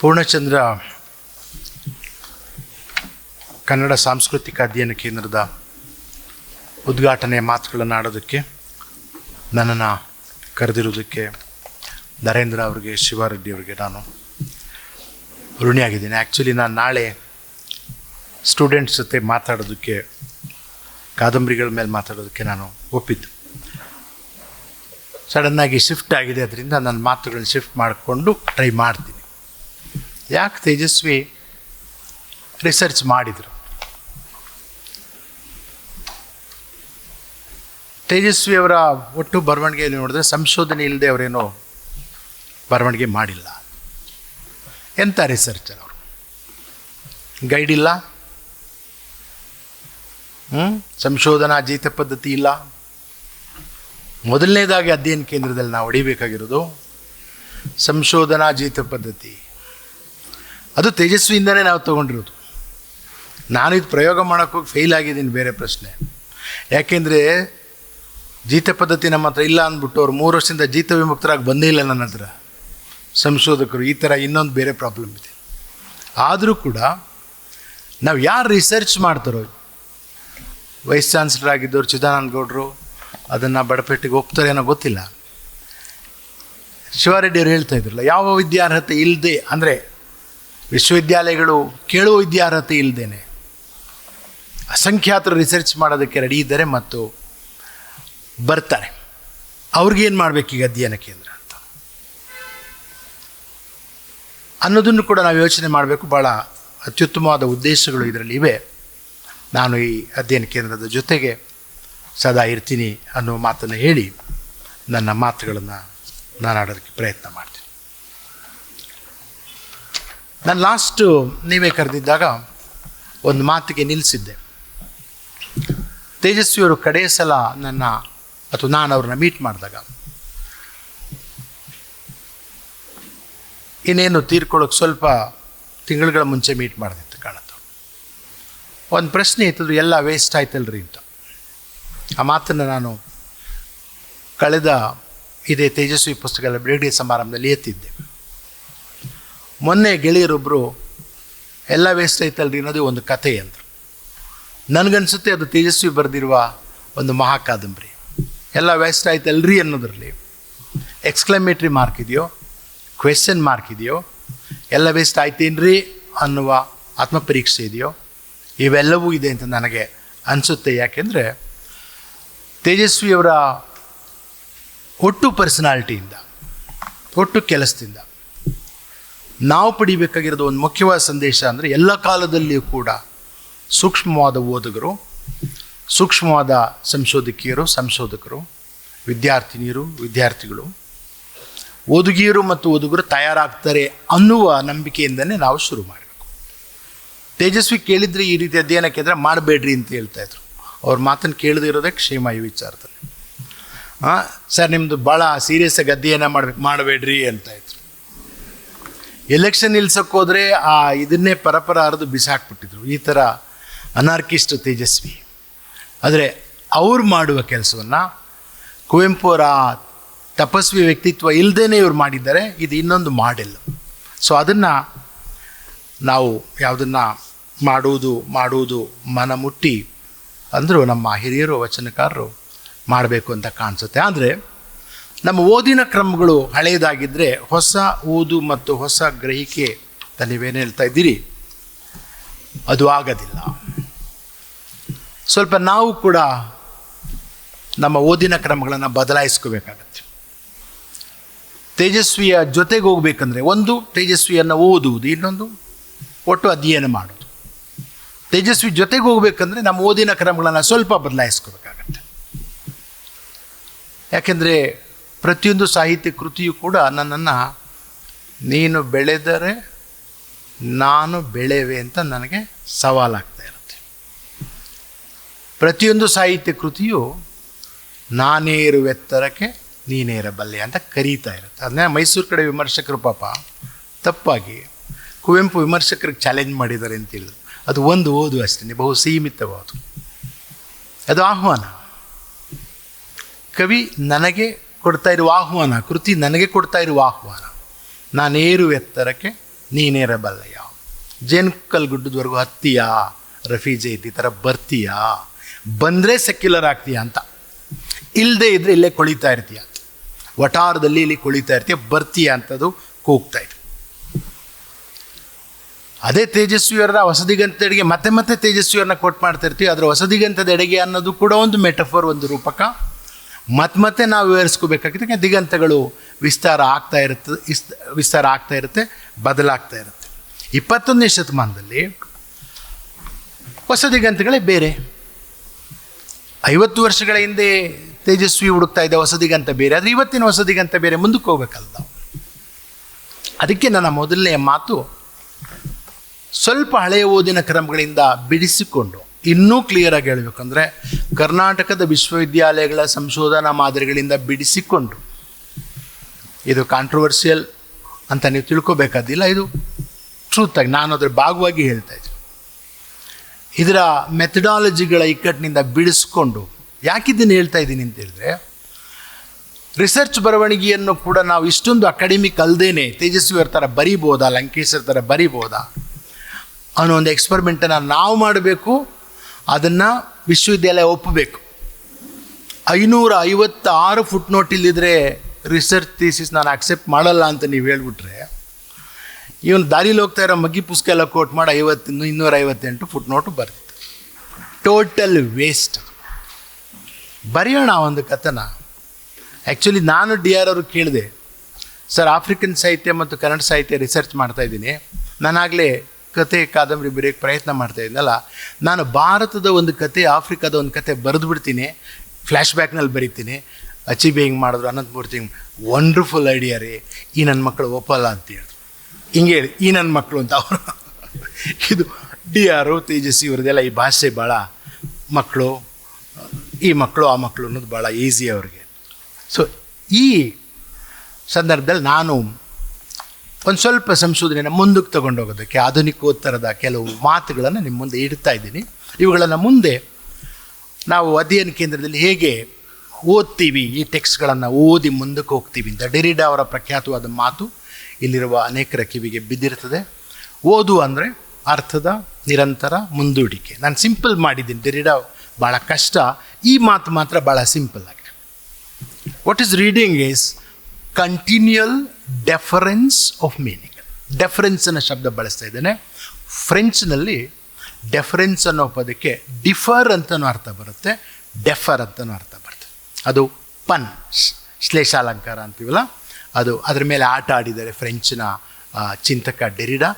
ಪೂರ್ಣಚಂದ್ರ ಕನ್ನಡ ಸಾಂಸ್ಕೃತಿಕ ಅಧ್ಯಯನ ಕೇಂದ್ರದ ಉದ್ಘಾಟನೆಯ ಮಾತುಗಳನ್ನು ಆಡೋದಕ್ಕೆ ನನ್ನನ್ನು ಕರೆದಿರೋದಕ್ಕೆ ನರೇಂದ್ರ ಅವರಿಗೆ, ಶಿವಾರೆಡ್ಡಿ ಅವರಿಗೆ ನಾನು ಋಣಿಯಾಗಿದ್ದೀನಿ. ಆ್ಯಕ್ಚುಲಿ ನಾನು ನಾಳೆ ಸ್ಟೂಡೆಂಟ್ಸ್ ಜೊತೆ ಮಾತಾಡೋದಕ್ಕೆ, ಕಾದಂಬರಿಗಳ ಮೇಲೆ ಮಾತಾಡೋದಕ್ಕೆ ನಾನು ಒಪ್ಪಿದ್ದು. ಸಡನ್ನಾಗಿ ಶಿಫ್ಟ್ ಆಗಿದೆ, ಅದರಿಂದ ನನ್ನ ಮಾತುಗಳನ್ನ ಶಿಫ್ಟ್ ಮಾಡಿಕೊಂಡು ಟ್ರೈ ಮಾಡ್ತೀನಿ. ಯಾಕೆ ತೇಜಸ್ವಿ ರಿಸರ್ಚ್ ಮಾಡಿದರು? ತೇಜಸ್ವಿ ಅವರ ಒಟ್ಟು ಬರವಣಿಗೆಯಲ್ಲಿ ನೋಡಿದ್ರೆ ಸಂಶೋಧನೆ ಇಲ್ಲದೆ ಅವರೇನೋ ಬರವಣಿಗೆ ಮಾಡಿಲ್ಲ. ಎಂಥ ರಿಸರ್ಚರ್ ಅವರು? ಗೈಡ್ ಇಲ್ಲ? ಸಂಶೋಧನಾ ಜೀತ ಪದ್ಧತಿ ಇಲ್ಲ? ಮೊದಲನೇದಾಗಿ ಅಧ್ಯಯನ ಕೇಂದ್ರದಲ್ಲಿ ನಾವು ಹೊಡಿಬೇಕಾಗಿರೋದು ಸಂಶೋಧನಾ ಜೀತ ಪದ್ಧತಿ. ಅದು ತೇಜಸ್ವಿಯಿಂದನೇ ನಾವು ತೊಗೊಂಡಿರೋದು. ನಾನು ಇದು ಪ್ರಯೋಗ ಮಾಡೋಕ್ಕೋಗಿ ಫೇಲ್ ಆಗಿದ್ದೀನಿ ಬೇರೆ ಪ್ರಶ್ನೆ. ಯಾಕೆಂದರೆ ಜೀತ ಪದ್ಧತಿ ನಮ್ಮ ಹತ್ರ ಇಲ್ಲ ಅಂದ್ಬಿಟ್ಟು ಅವ್ರು ಮೂರು ವರ್ಷದಿಂದ ಜೀತ ವಿಮುಕ್ತರಾಗಿ ಬಂದೇ ಇಲ್ಲ ನನ್ನ ಹತ್ರ. ಸಂಶೋಧಕರು ಈ ಥರ ಇನ್ನೊಂದು ಬೇರೆ ಪ್ರಾಬ್ಲಮ್ ಇದೆ. ಆದರೂ ಕೂಡ ನಾವು ಯಾರು ರಿಸರ್ಚ್ ಮಾಡ್ತಾರೋ ವೈಸ್ ಚಾನ್ಸಲರ್ ಆಗಿದ್ದವ್ರು ಚಿದಾನಂದ ಗೌಡರು, ಅದನ್ನು ಬಡಪೇಟೆಗೆ ಹೋಗ್ತಾರೆ ಏನೋ ಗೊತ್ತಿಲ್ಲ. ಶಿವಾರೆಡ್ಡಿಯವರು ಹೇಳ್ತಾ ಇದ್ರಲ್ಲ, ಯಾವ ವಿದ್ಯಾರ್ಹತೆ ಇಲ್ಲದೆ ಅಂದರೆ ವಿಶ್ವವಿದ್ಯಾಲಯಗಳು ಕೇಳುವ ವಿದ್ಯಾರ್ಹತೆ ಇಲ್ಲದೇನೆ ಅಸಂಖ್ಯಾತರು ರಿಸರ್ಚ್ ಮಾಡೋದಕ್ಕೆ ರೆಡಿ ಇದ್ದಾರೆ ಮತ್ತು ಬರ್ತಾರೆ. ಅವ್ರಿಗೇನು ಈಗ ಅಧ್ಯಯನ ಕೇಂದ್ರ ಅಂತ? ಅನ್ನೋದನ್ನು ಕೂಡ ನಾವು ಯೋಚನೆ ಮಾಡಬೇಕು. ಭಾಳ ಅತ್ಯುತ್ತಮವಾದ ಉದ್ದೇಶಗಳು ಇದರಲ್ಲಿ ಇವೆ. ನಾನು ಈ ಅಧ್ಯಯನ ಕೇಂದ್ರದ ಜೊತೆಗೆ ಸದಾ ಇರ್ತೀನಿ ಅನ್ನೋ ಮಾತನ್ನು ಹೇಳಿ ನನ್ನ ಮಾತುಗಳನ್ನು ನಾನು ಆಡೋದಕ್ಕೆ ಪ್ರಯತ್ನ ಮಾಡ್ತೀನಿ. ನಾನು ಲಾಸ್ಟು ನೀವೇ ಕರೆದಿದ್ದಾಗ ಒಂದು ಮಾತಿಗೆ ನಿಲ್ಲಿಸಿದ್ದೆ ತೇಜಸ್ವಿಯವರು ಕಡೆಯ ಸಲ ನನ್ನ ಅಥವಾ ನಾನು ಅವ್ರನ್ನ ಮೀಟ್ ಮಾಡಿದಾಗ ಇನ್ನೇನು ತೀರ್ಕೊಳ್ಳೋಕೆ ಸ್ವಲ್ಪ ತಿಂಗಳುಗಳ ಮುಂಚೆ ಮೀಟ್ ಮಾಡಿದೆ ಕಾಣುತ್ತೆ. ಒಂದು ಪ್ರಶ್ನೆ ಇತ್ತು ಎಲ್ಲ ವೇಸ್ಟ್ ಆಯ್ತಲ್ರಿ ಅಂತ. ಆ ಮಾತನ್ನು ನಾನು ಕಳೆದ ಇದೇ ತೇಜಸ್ವಿ ಪುಸ್ತಕಗಳ ಬಿಡುಗಡೆ ಸಮಾರಂಭದಲ್ಲಿ ಎತ್ತಿದ್ದೆ. ಮೊನ್ನೆ ಗೆಳೆಯರೊಬ್ಬರು ಎಲ್ಲ ವೇಸ್ಟ್ ಆಯ್ತಲ್ರಿ ಅನ್ನೋದು ಒಂದು ಕಥೆ ಅಂದರು. ನನಗನ್ಸುತ್ತೆ ಅದು ತೇಜಸ್ವಿ ಬರೆದಿರುವ ಒಂದು ಮಹಾಕಾದಂಬರಿ ಎಲ್ಲ ವೇಸ್ಟ್ ಆಯ್ತಲ್ರಿ ಅನ್ನೋದರಲ್ಲಿ ಎಕ್ಸ್ಕ್ಲಮೇಟ್ರಿ ಮಾರ್ಕ್ ಇದೆಯೋ ಕ್ವೆಶ್ಚನ್ ಮಾರ್ಕ್ ಇದೆಯೋ, ಎಲ್ಲ ವೇಸ್ಟ್ ಆಯ್ತೇನ್ರಿ ಅನ್ನುವ ಆತ್ಮಪರೀಕ್ಷೆ ಇದೆಯೋ, ಇವೆಲ್ಲವೂ ಇದೆ ಅಂತ ನನಗೆ ಅನಿಸುತ್ತೆ. ಯಾಕೆಂದರೆ ತೇಜಸ್ವಿಯವರ ಒಟ್ಟು ಪರ್ಸನಾಲಿಟಿಯಿಂದ ಒಟ್ಟು ಕೆಲಸದಿಂದ ನಾವು ಪಡಿಬೇಕಾಗಿರೋದು ಒಂದು ಮುಖ್ಯವಾದ ಸಂದೇಶ ಅಂದರೆ ಎಲ್ಲ ಕಾಲದಲ್ಲಿಯೂ ಕೂಡ ಸೂಕ್ಷ್ಮವಾದ ಓದುಗರು, ಸೂಕ್ಷ್ಮವಾದ ಸಂಶೋಧಕಿಯರು, ಸಂಶೋಧಕರು, ವಿದ್ಯಾರ್ಥಿನಿಯರು, ವಿದ್ಯಾರ್ಥಿಗಳು, ಓದುಗಿಯರು ಮತ್ತು ಓದುಗರು ತಯಾರಾಗ್ತಾರೆ ಅನ್ನುವ ನಂಬಿಕೆಯಿಂದನೇ ನಾವು ಶುರು ಮಾಡಬೇಕು. ತೇಜಸ್ವಿ ಕೇಳಿದರೆ ಈ ರೀತಿ ಅಧ್ಯಯನ ಕೇಂದ್ರ ಮಾಡಬೇಡ್ರಿ ಅಂತ ಹೇಳ್ತಾ ಇದ್ರು. ಅವ್ರ ಮಾತನ್ನು ಕೇಳದೇ ಇರೋದೇ ಕ್ಷೇಮ ಈ ವಿಚಾರದಲ್ಲಿ. ಹಾಂ ಸರ್ ನಿಮ್ಮದು ಭಾಳ ಸೀರಿಯಸ್ ಆಗಿ ಅಧ್ಯಯನ ಮಾಡ್ಬೇಕು ಮಾಡಬೇಡ್ರಿ ಅಂತ ಇದ್ರು. ಎಲೆಕ್ಷನ್ ನಿಲ್ಸೋಕ್ಕೋದ್ರೆ ಆ ಇದನ್ನೇ ಪರಪರ ಹರಿದು ಬಿಸಾಕ್ಬಿಟ್ಟಿದ್ರು. ಈ ಥರ ಅನಾರ್ಕಿಸ್ಟ್ ತೇಜಸ್ವಿ. ಆದರೆ ಅವ್ರು ಮಾಡುವ ಕೆಲಸವನ್ನು ಕುವೆಂಪು ಅವರ ತಪಸ್ವಿ ವ್ಯಕ್ತಿತ್ವ ಇಲ್ಲದೇ ಇವ್ರು ಮಾಡಿದ್ದಾರೆ, ಇದು ಇನ್ನೊಂದು ಮಾಡೆಲ್. ಸೊ ಅದನ್ನು ನಾವು ಯಾವುದನ್ನು ಮಾಡುವುದು ಮಾಡುವುದು ಮನ ಮುಟ್ಟಿ ಅಂದರೂ ನಮ್ಮ ಹಿರಿಯರು, ವಚನಕಾರರು ಮಾಡಬೇಕು ಅಂತ ಕಾಣಿಸುತ್ತೆ. ಆದರೆ ನಮ್ಮ ಓದಿನ ಕ್ರಮಗಳು ಹಳೆಯದಾಗಿದ್ದರೆ ಹೊಸ ಓದು ಮತ್ತು ಹೊಸ ಗ್ರಹಿಕೆ ನೀವೇನು ಹೇಳ್ತಾ ಇದ್ದೀರಿ. ಅದು ಆಗೋದಿಲ್ಲ. ಸ್ವಲ್ಪ ನಾವು ಕೂಡ ನಮ್ಮ ಓದಿನ ಕ್ರಮಗಳನ್ನು ಬದಲಾಯಿಸ್ಕೋಬೇಕಾಗತ್ತೆ. ತೇಜಸ್ವಿಯ ಜೊತೆಗೆ ಹೋಗ್ಬೇಕಂದ್ರೆ ಒಂದು, ತೇಜಸ್ವಿಯನ್ನು ಓದುವುದು, ಇನ್ನೊಂದು ಒಟ್ಟು ಅಧ್ಯಯನ ಮಾಡೋದು ತೇಜಸ್ವಿ ಜೊತೆಗೆ ಹೋಗ್ಬೇಕಂದ್ರೆ ನಮ್ಮ ಓದಿನ ಕ್ರಮಗಳನ್ನು ಸ್ವಲ್ಪ ಬದಲಾಯಿಸ್ಕೋಬೇಕಾಗತ್ತೆ. ಯಾಕೆಂದರೆ ಪ್ರತಿಯೊಂದು ಸಾಹಿತ್ಯ ಕೃತಿಯೂ ಕೂಡ ನನ್ನನ್ನು, ನೀನು ಬೆಳೆದರೆ ನಾನು ಬೆಳೆವೆ ಅಂತ ನನಗೆ ಸವಾಲಾಗ್ತಾ ಇರುತ್ತೆ. ಪ್ರತಿಯೊಂದು ಸಾಹಿತ್ಯ ಕೃತಿಯು ನಾನೇ ಇರುವೆತ್ತರಕ್ಕೆ ನೀನೇ ಇರಬಲ್ಲೆ ಅಂತ ಕರೀತಾ ಇರುತ್ತೆ. ಅದನ್ನೇ ಮೈಸೂರು ಕಡೆ ವಿಮರ್ಶಕರು ಪಾಪ ತಪ್ಪಾಗಿ ಕುವೆಂಪು ವಿಮರ್ಶಕರಿಗೆ ಚಾಲೆಂಜ್ ಮಾಡಿದ್ದಾರೆ ಅಂತ ಹೇಳಿದ್ರು. ಅದು ಒಂದು ಓದು ಅಷ್ಟೇ ಬಹು ಸೀಮಿತವಾದು. ಅದು ಆಹ್ವಾನ. ಕವಿ ನನಗೆ ಕೊಡ್ತಾ ಇರುವ ಆಹ್ವಾನ, ಕೃತಿ ನನಗೆ ಕೊಡ್ತಾ ಇರುವ ಆಹ್ವಾನ. ನಾನೇರು ಎತ್ತರಕ್ಕೆ ನೀನೇರಬಲ್ಲಯ್ಯ ಜೇನುಕಲ್ ಗುಡ್ಡದವರೆಗೂ ಹತ್ತೀಯಾ? ರಫಿ ಜೈತಿ ಥರ ಬರ್ತೀಯಾ? ಬಂದರೆ ಸೆಕ್ಯುಲರ್ ಆಗ್ತೀಯಾ ಅಂತ. ಇಲ್ಲದೆ ಇದ್ದರೆ ಇಲ್ಲೇ ಕೊಳಿತಾ ಇರ್ತೀಯ? ವಟಾರದಲ್ಲಿ ಇಲ್ಲಿ ಕೊಳಿತಾ ಇರ್ತೀಯ? ಬರ್ತೀಯ ಅಂತದು ಕೂಗ್ತಾ ಇತ್ತು ಅದೇ ತೇಜಸ್ವಿಯರ ಹೊಸದಿಗಂತಡೆಗೆ ಮತ್ತೆ ಮತ್ತೆ ತೇಜಸ್ವಿಯರನ್ನ ಕೊಟ್ಟು ಮಾಡ್ತಾ ಇರ್ತೀವಿ. ಅದರ ಹೊಸದಿಗಂತದ ಎಡೆಗೆ ಅನ್ನೋದು ಕೂಡ ಒಂದು ಮೆಟಫರ್ ಒಂದು ರೂಪಕ. ಮತ್ತೆ ಮತ್ತೆ ನಾವು ವಿವರಿಸ್ಕೋಬೇಕಾಗಿದೆ ದಿಗಂತಗಳು ವಿಸ್ತಾರ ಆಗ್ತಾ ಇರುತ್ತೆ, ಇಸ್, ವಿಸ್ತಾರ ಆಗ್ತಾ ಇರುತ್ತೆ, ಬದಲಾಗ್ತಾ ಇರುತ್ತೆ. ಇಪ್ಪತ್ತೊಂದನೇ ಶತಮಾನದಲ್ಲಿ ಹೊಸ ದಿಗಂತಗಳೇ ಬೇರೆ. ಐವತ್ತು ವರ್ಷಗಳ ಹಿಂದೆ ತೇಜಸ್ವಿ ಹುಡುಕ್ತಾ ಇದ್ದ ಹೊಸ ದಿಗಂತ ಬೇರೆ, ಆದರೆ ಇವತ್ತಿನ ಹೊಸ ದಿಗಂತ ಬೇರೆ, ಮುಂದಕ್ಕೆ ಹೋಗ್ಬೇಕಲ್ಲ ಅದಕ್ಕೆ ನನ್ನ ಮೊದಲನೆಯ ಮಾತು, ಸ್ವಲ್ಪ ಹಳೆಯ ಓದಿನ ಕ್ರಮಗಳಿಂದ ಬಿಡಿಸಿಕೊಂಡು ಇನ್ನೂ ಕ್ಲಿಯರ್ ಆಗಿ ಹೇಳಬೇಕಂದ್ರೆ ಕರ್ನಾಟಕದ ವಿಶ್ವವಿದ್ಯಾಲಯಗಳ ಸಂಶೋಧನಾ ಮಾದರಿಗಳಿಂದ ಬಿಡಿಸಿಕೊಂಡು ಇದು ಕಾಂಟ್ರವರ್ಸಿಯಲ್ ಅಂತ ನೀವು ತಿಳ್ಕೋಬೇಕಾದಿಲ್ಲ, ಇದು ಟ್ರೂತ್ ಆಗಿ ನಾನು ಅದರ ಭಾಗವಾಗಿ ಹೇಳ್ತಾ ಇದ್ದೀನಿ. ಇದರ ಮೆಥಡಾಲಜಿಗಳ ಇಕ್ಕಟ್ಟಿನಿಂದ ಬಿಡಿಸ್ಕೊಂಡು ಯಾಕಿದ್ದೀನಿ ಹೇಳ್ತಾ ಇದ್ದೀನಿ ಅಂತ ಹೇಳಿದ್ರೆ ರಿಸರ್ಚ್ ಬರವಣಿಗೆಯನ್ನು ಕೂಡ ನಾವು ಇಷ್ಟೊಂದು ಅಕಾಡೆಮಿಕ್ ಅಲ್ಲದೇನೆ ತೇಜಸ್ವಿ ಥರ ಬರಿಬೋದಾ ಲಂಕೇಶರ್ ಥರ ಬರಿಬೋದಾ ಅನ್ನೋ ಒಂದು ಎಕ್ಸ್ಪರಿಮೆಂಟನ್ನು ನಾವು ಮಾಡಬೇಕು ಅದನ್ನು ವಿಶ್ವವಿದ್ಯಾಲಯ ಒಪ್ಪಬೇಕು ಐನೂರ ಐವತ್ತಾರು ಫುಟ್ ನೋಟ್ ಇಲ್ಲಿದ್ರೆ ರಿಸರ್ಚ್ ಥೀಸಿಸ್ ನಾನು ಅಕ್ಸೆಪ್ಟ್ ಮಾಡಲ್ಲ ಅಂತ ನೀವು ಹೇಳ್ಬಿಟ್ರೆ, ಇವನು ದಾರಿಲಿ ಹೋಗ್ತಾ ಇರೋ ಮಗ್ಗಿ ಪುಸ್ತಕ ಎಲ್ಲ ಕೋಟ್ ಮಾಡಿ, ಐವತ್ತು ಇನ್ನೂರ ಐವತ್ತೆಂಟು ಫುಟ್ ನೋಟು ಬರ್ತಿತ್ತು ಟೋಟಲ್ ವೇಸ್ಟ್ ಬರೆಯೋಣ ಒಂದು ಕಥನ. ಆ್ಯಕ್ಚುಲಿ ನಾನು ಡಿ ಆರ್ ಅವ್ರಿಗೆ ಕೇಳಿದೆ ಸರ್ ಆಫ್ರಿಕನ್ ಸಾಹಿತ್ಯ ಮತ್ತು ಕನ್ನಡ ಸಾಹಿತ್ಯ ರಿಸರ್ಚ್ ಮಾಡ್ತಾ ಇದ್ದೀನಿ. ನಾನಾಗಲೇ ಕತೆ ಕಾದಂಬರಿ ಬರೆಯೋಕ್ಕೆ ಪ್ರಯತ್ನ ಮಾಡ್ತಾ ಇದ್ನಲ್ಲ, ನಾನು ಭಾರತದ ಒಂದು ಕತೆ, ಆಫ್ರಿಕಾದ ಒಂದು ಕತೆ ಬರೆದು ಬಿಡ್ತೀನಿ ಫ್ಲ್ಯಾಶ್ ಬ್ಯಾಕ್ನಲ್ಲಿ ಬರಿತೀನಿ. ಅಚೀಬೆ ಹಿಂಗೆ ಮಾಡಿದ್ರು, ಅನಂತಮೂರ್ತಿ ಹಿಂಗೆ ವಂಡರ್ಫುಲ್ ಐಡಿಯಾ ರೀ, ಈ ನನ್ನ ಮಕ್ಕಳು ಒಪ್ಪಲ್ಲ ಅಂತ ಹೇಳಿದ್ರು. ಹಿಂಗೆ ಹೇಳಿ, ಈ ನನ್ನ ಮಕ್ಕಳು ಅಂತ ಅವರು. ಇದು ಡಿ ಆರು ತೇಜಸ್ವಿ ಇವ್ರದ್ದೆಲ್ಲ ಈ ಭಾಷೆ ಭಾಳ ಮಕ್ಕಳು, ಈ ಮಕ್ಕಳು, ಆ ಮಕ್ಕಳು ಅನ್ನೋದು ಭಾಳ ಈಸಿ ಅವ್ರಿಗೆ. ಸೊ ಈ ಸಂದರ್ಭದಲ್ಲಿ ನಾನು ಒಂದು ಸ್ವಲ್ಪ ಸಂಶೋಧನೆಯನ್ನು ಮುಂದಕ್ಕೆ ತಗೊಂಡೋಗೋದಕ್ಕೆ, ಆಧುನಿಕೋತ್ತರದ ಕೆಲವು ಮಾತುಗಳನ್ನು ನಿಮ್ಮ ಮುಂದೆ ಇಡ್ತಾ ಇದ್ದೀನಿ. ಇವುಗಳನ್ನು ಮುಂದೆ ನಾವು ಅಧ್ಯಯನ ಕೇಂದ್ರದಲ್ಲಿ ಹೇಗೆ ಓದ್ತೀವಿ, ಈ ಟೆಕ್ಸ್ಟ್ಗಳನ್ನು ಓದಿ ಮುಂದಕ್ಕೆ ಹೋಗ್ತೀವಿ ಅಂತ ಡೆರಿಡಾ ಅವರ ಪ್ರಖ್ಯಾತವಾದ ಮಾತು ಇಲ್ಲಿರುವ ಅನೇಕರ ಕಿವಿಗೆ ಬಿದ್ದಿರ್ತದೆ ಓದು ಅಂದರೆ ಅರ್ಥದ ನಿರಂತರ ಮುಂದೂಡಿಕೆ. ನಾನು ಸಿಂಪಲ್ ಮಾಡಿದ್ದೀನಿ, ಡೆರಿಡಾ ಭಾಳ ಕಷ್ಟ. ಈ ಮಾತು ಮಾತ್ರ ಭಾಳ ಸಿಂಪಲ್ ಆಗಿದೆ. What is reading is continual difference of meaning difference ಅನ್ನೋ ಶಬ್ದ ಬಳಸ್ತಾ ಇದ್ದೇನೆ. ಫ್ರೆಂಚ್ನಲ್ಲಿ ಡೆಫರೆನ್ಸ್ ಅನ್ನೋ ಪದಕ್ಕೆ ಡಿಫರ್ ಅಂತನೂ ಅರ್ಥ ಬರುತ್ತೆ ಡೆಫರ್ ಅಂತನೂ ಅರ್ಥ ಬರುತ್ತೆ. ಅದು ಪನ್ ಶ್ಲೇಷಾಲಂಕಾರ ಅಂತೀವಲ್ಲ, ಅದು ಅದರ ಮೇಲೆ ಆಟ ಆಡಿದ್ದಾರೆ ಫ್ರೆಂಚಿನ ಚಿಂತಕ Derrida.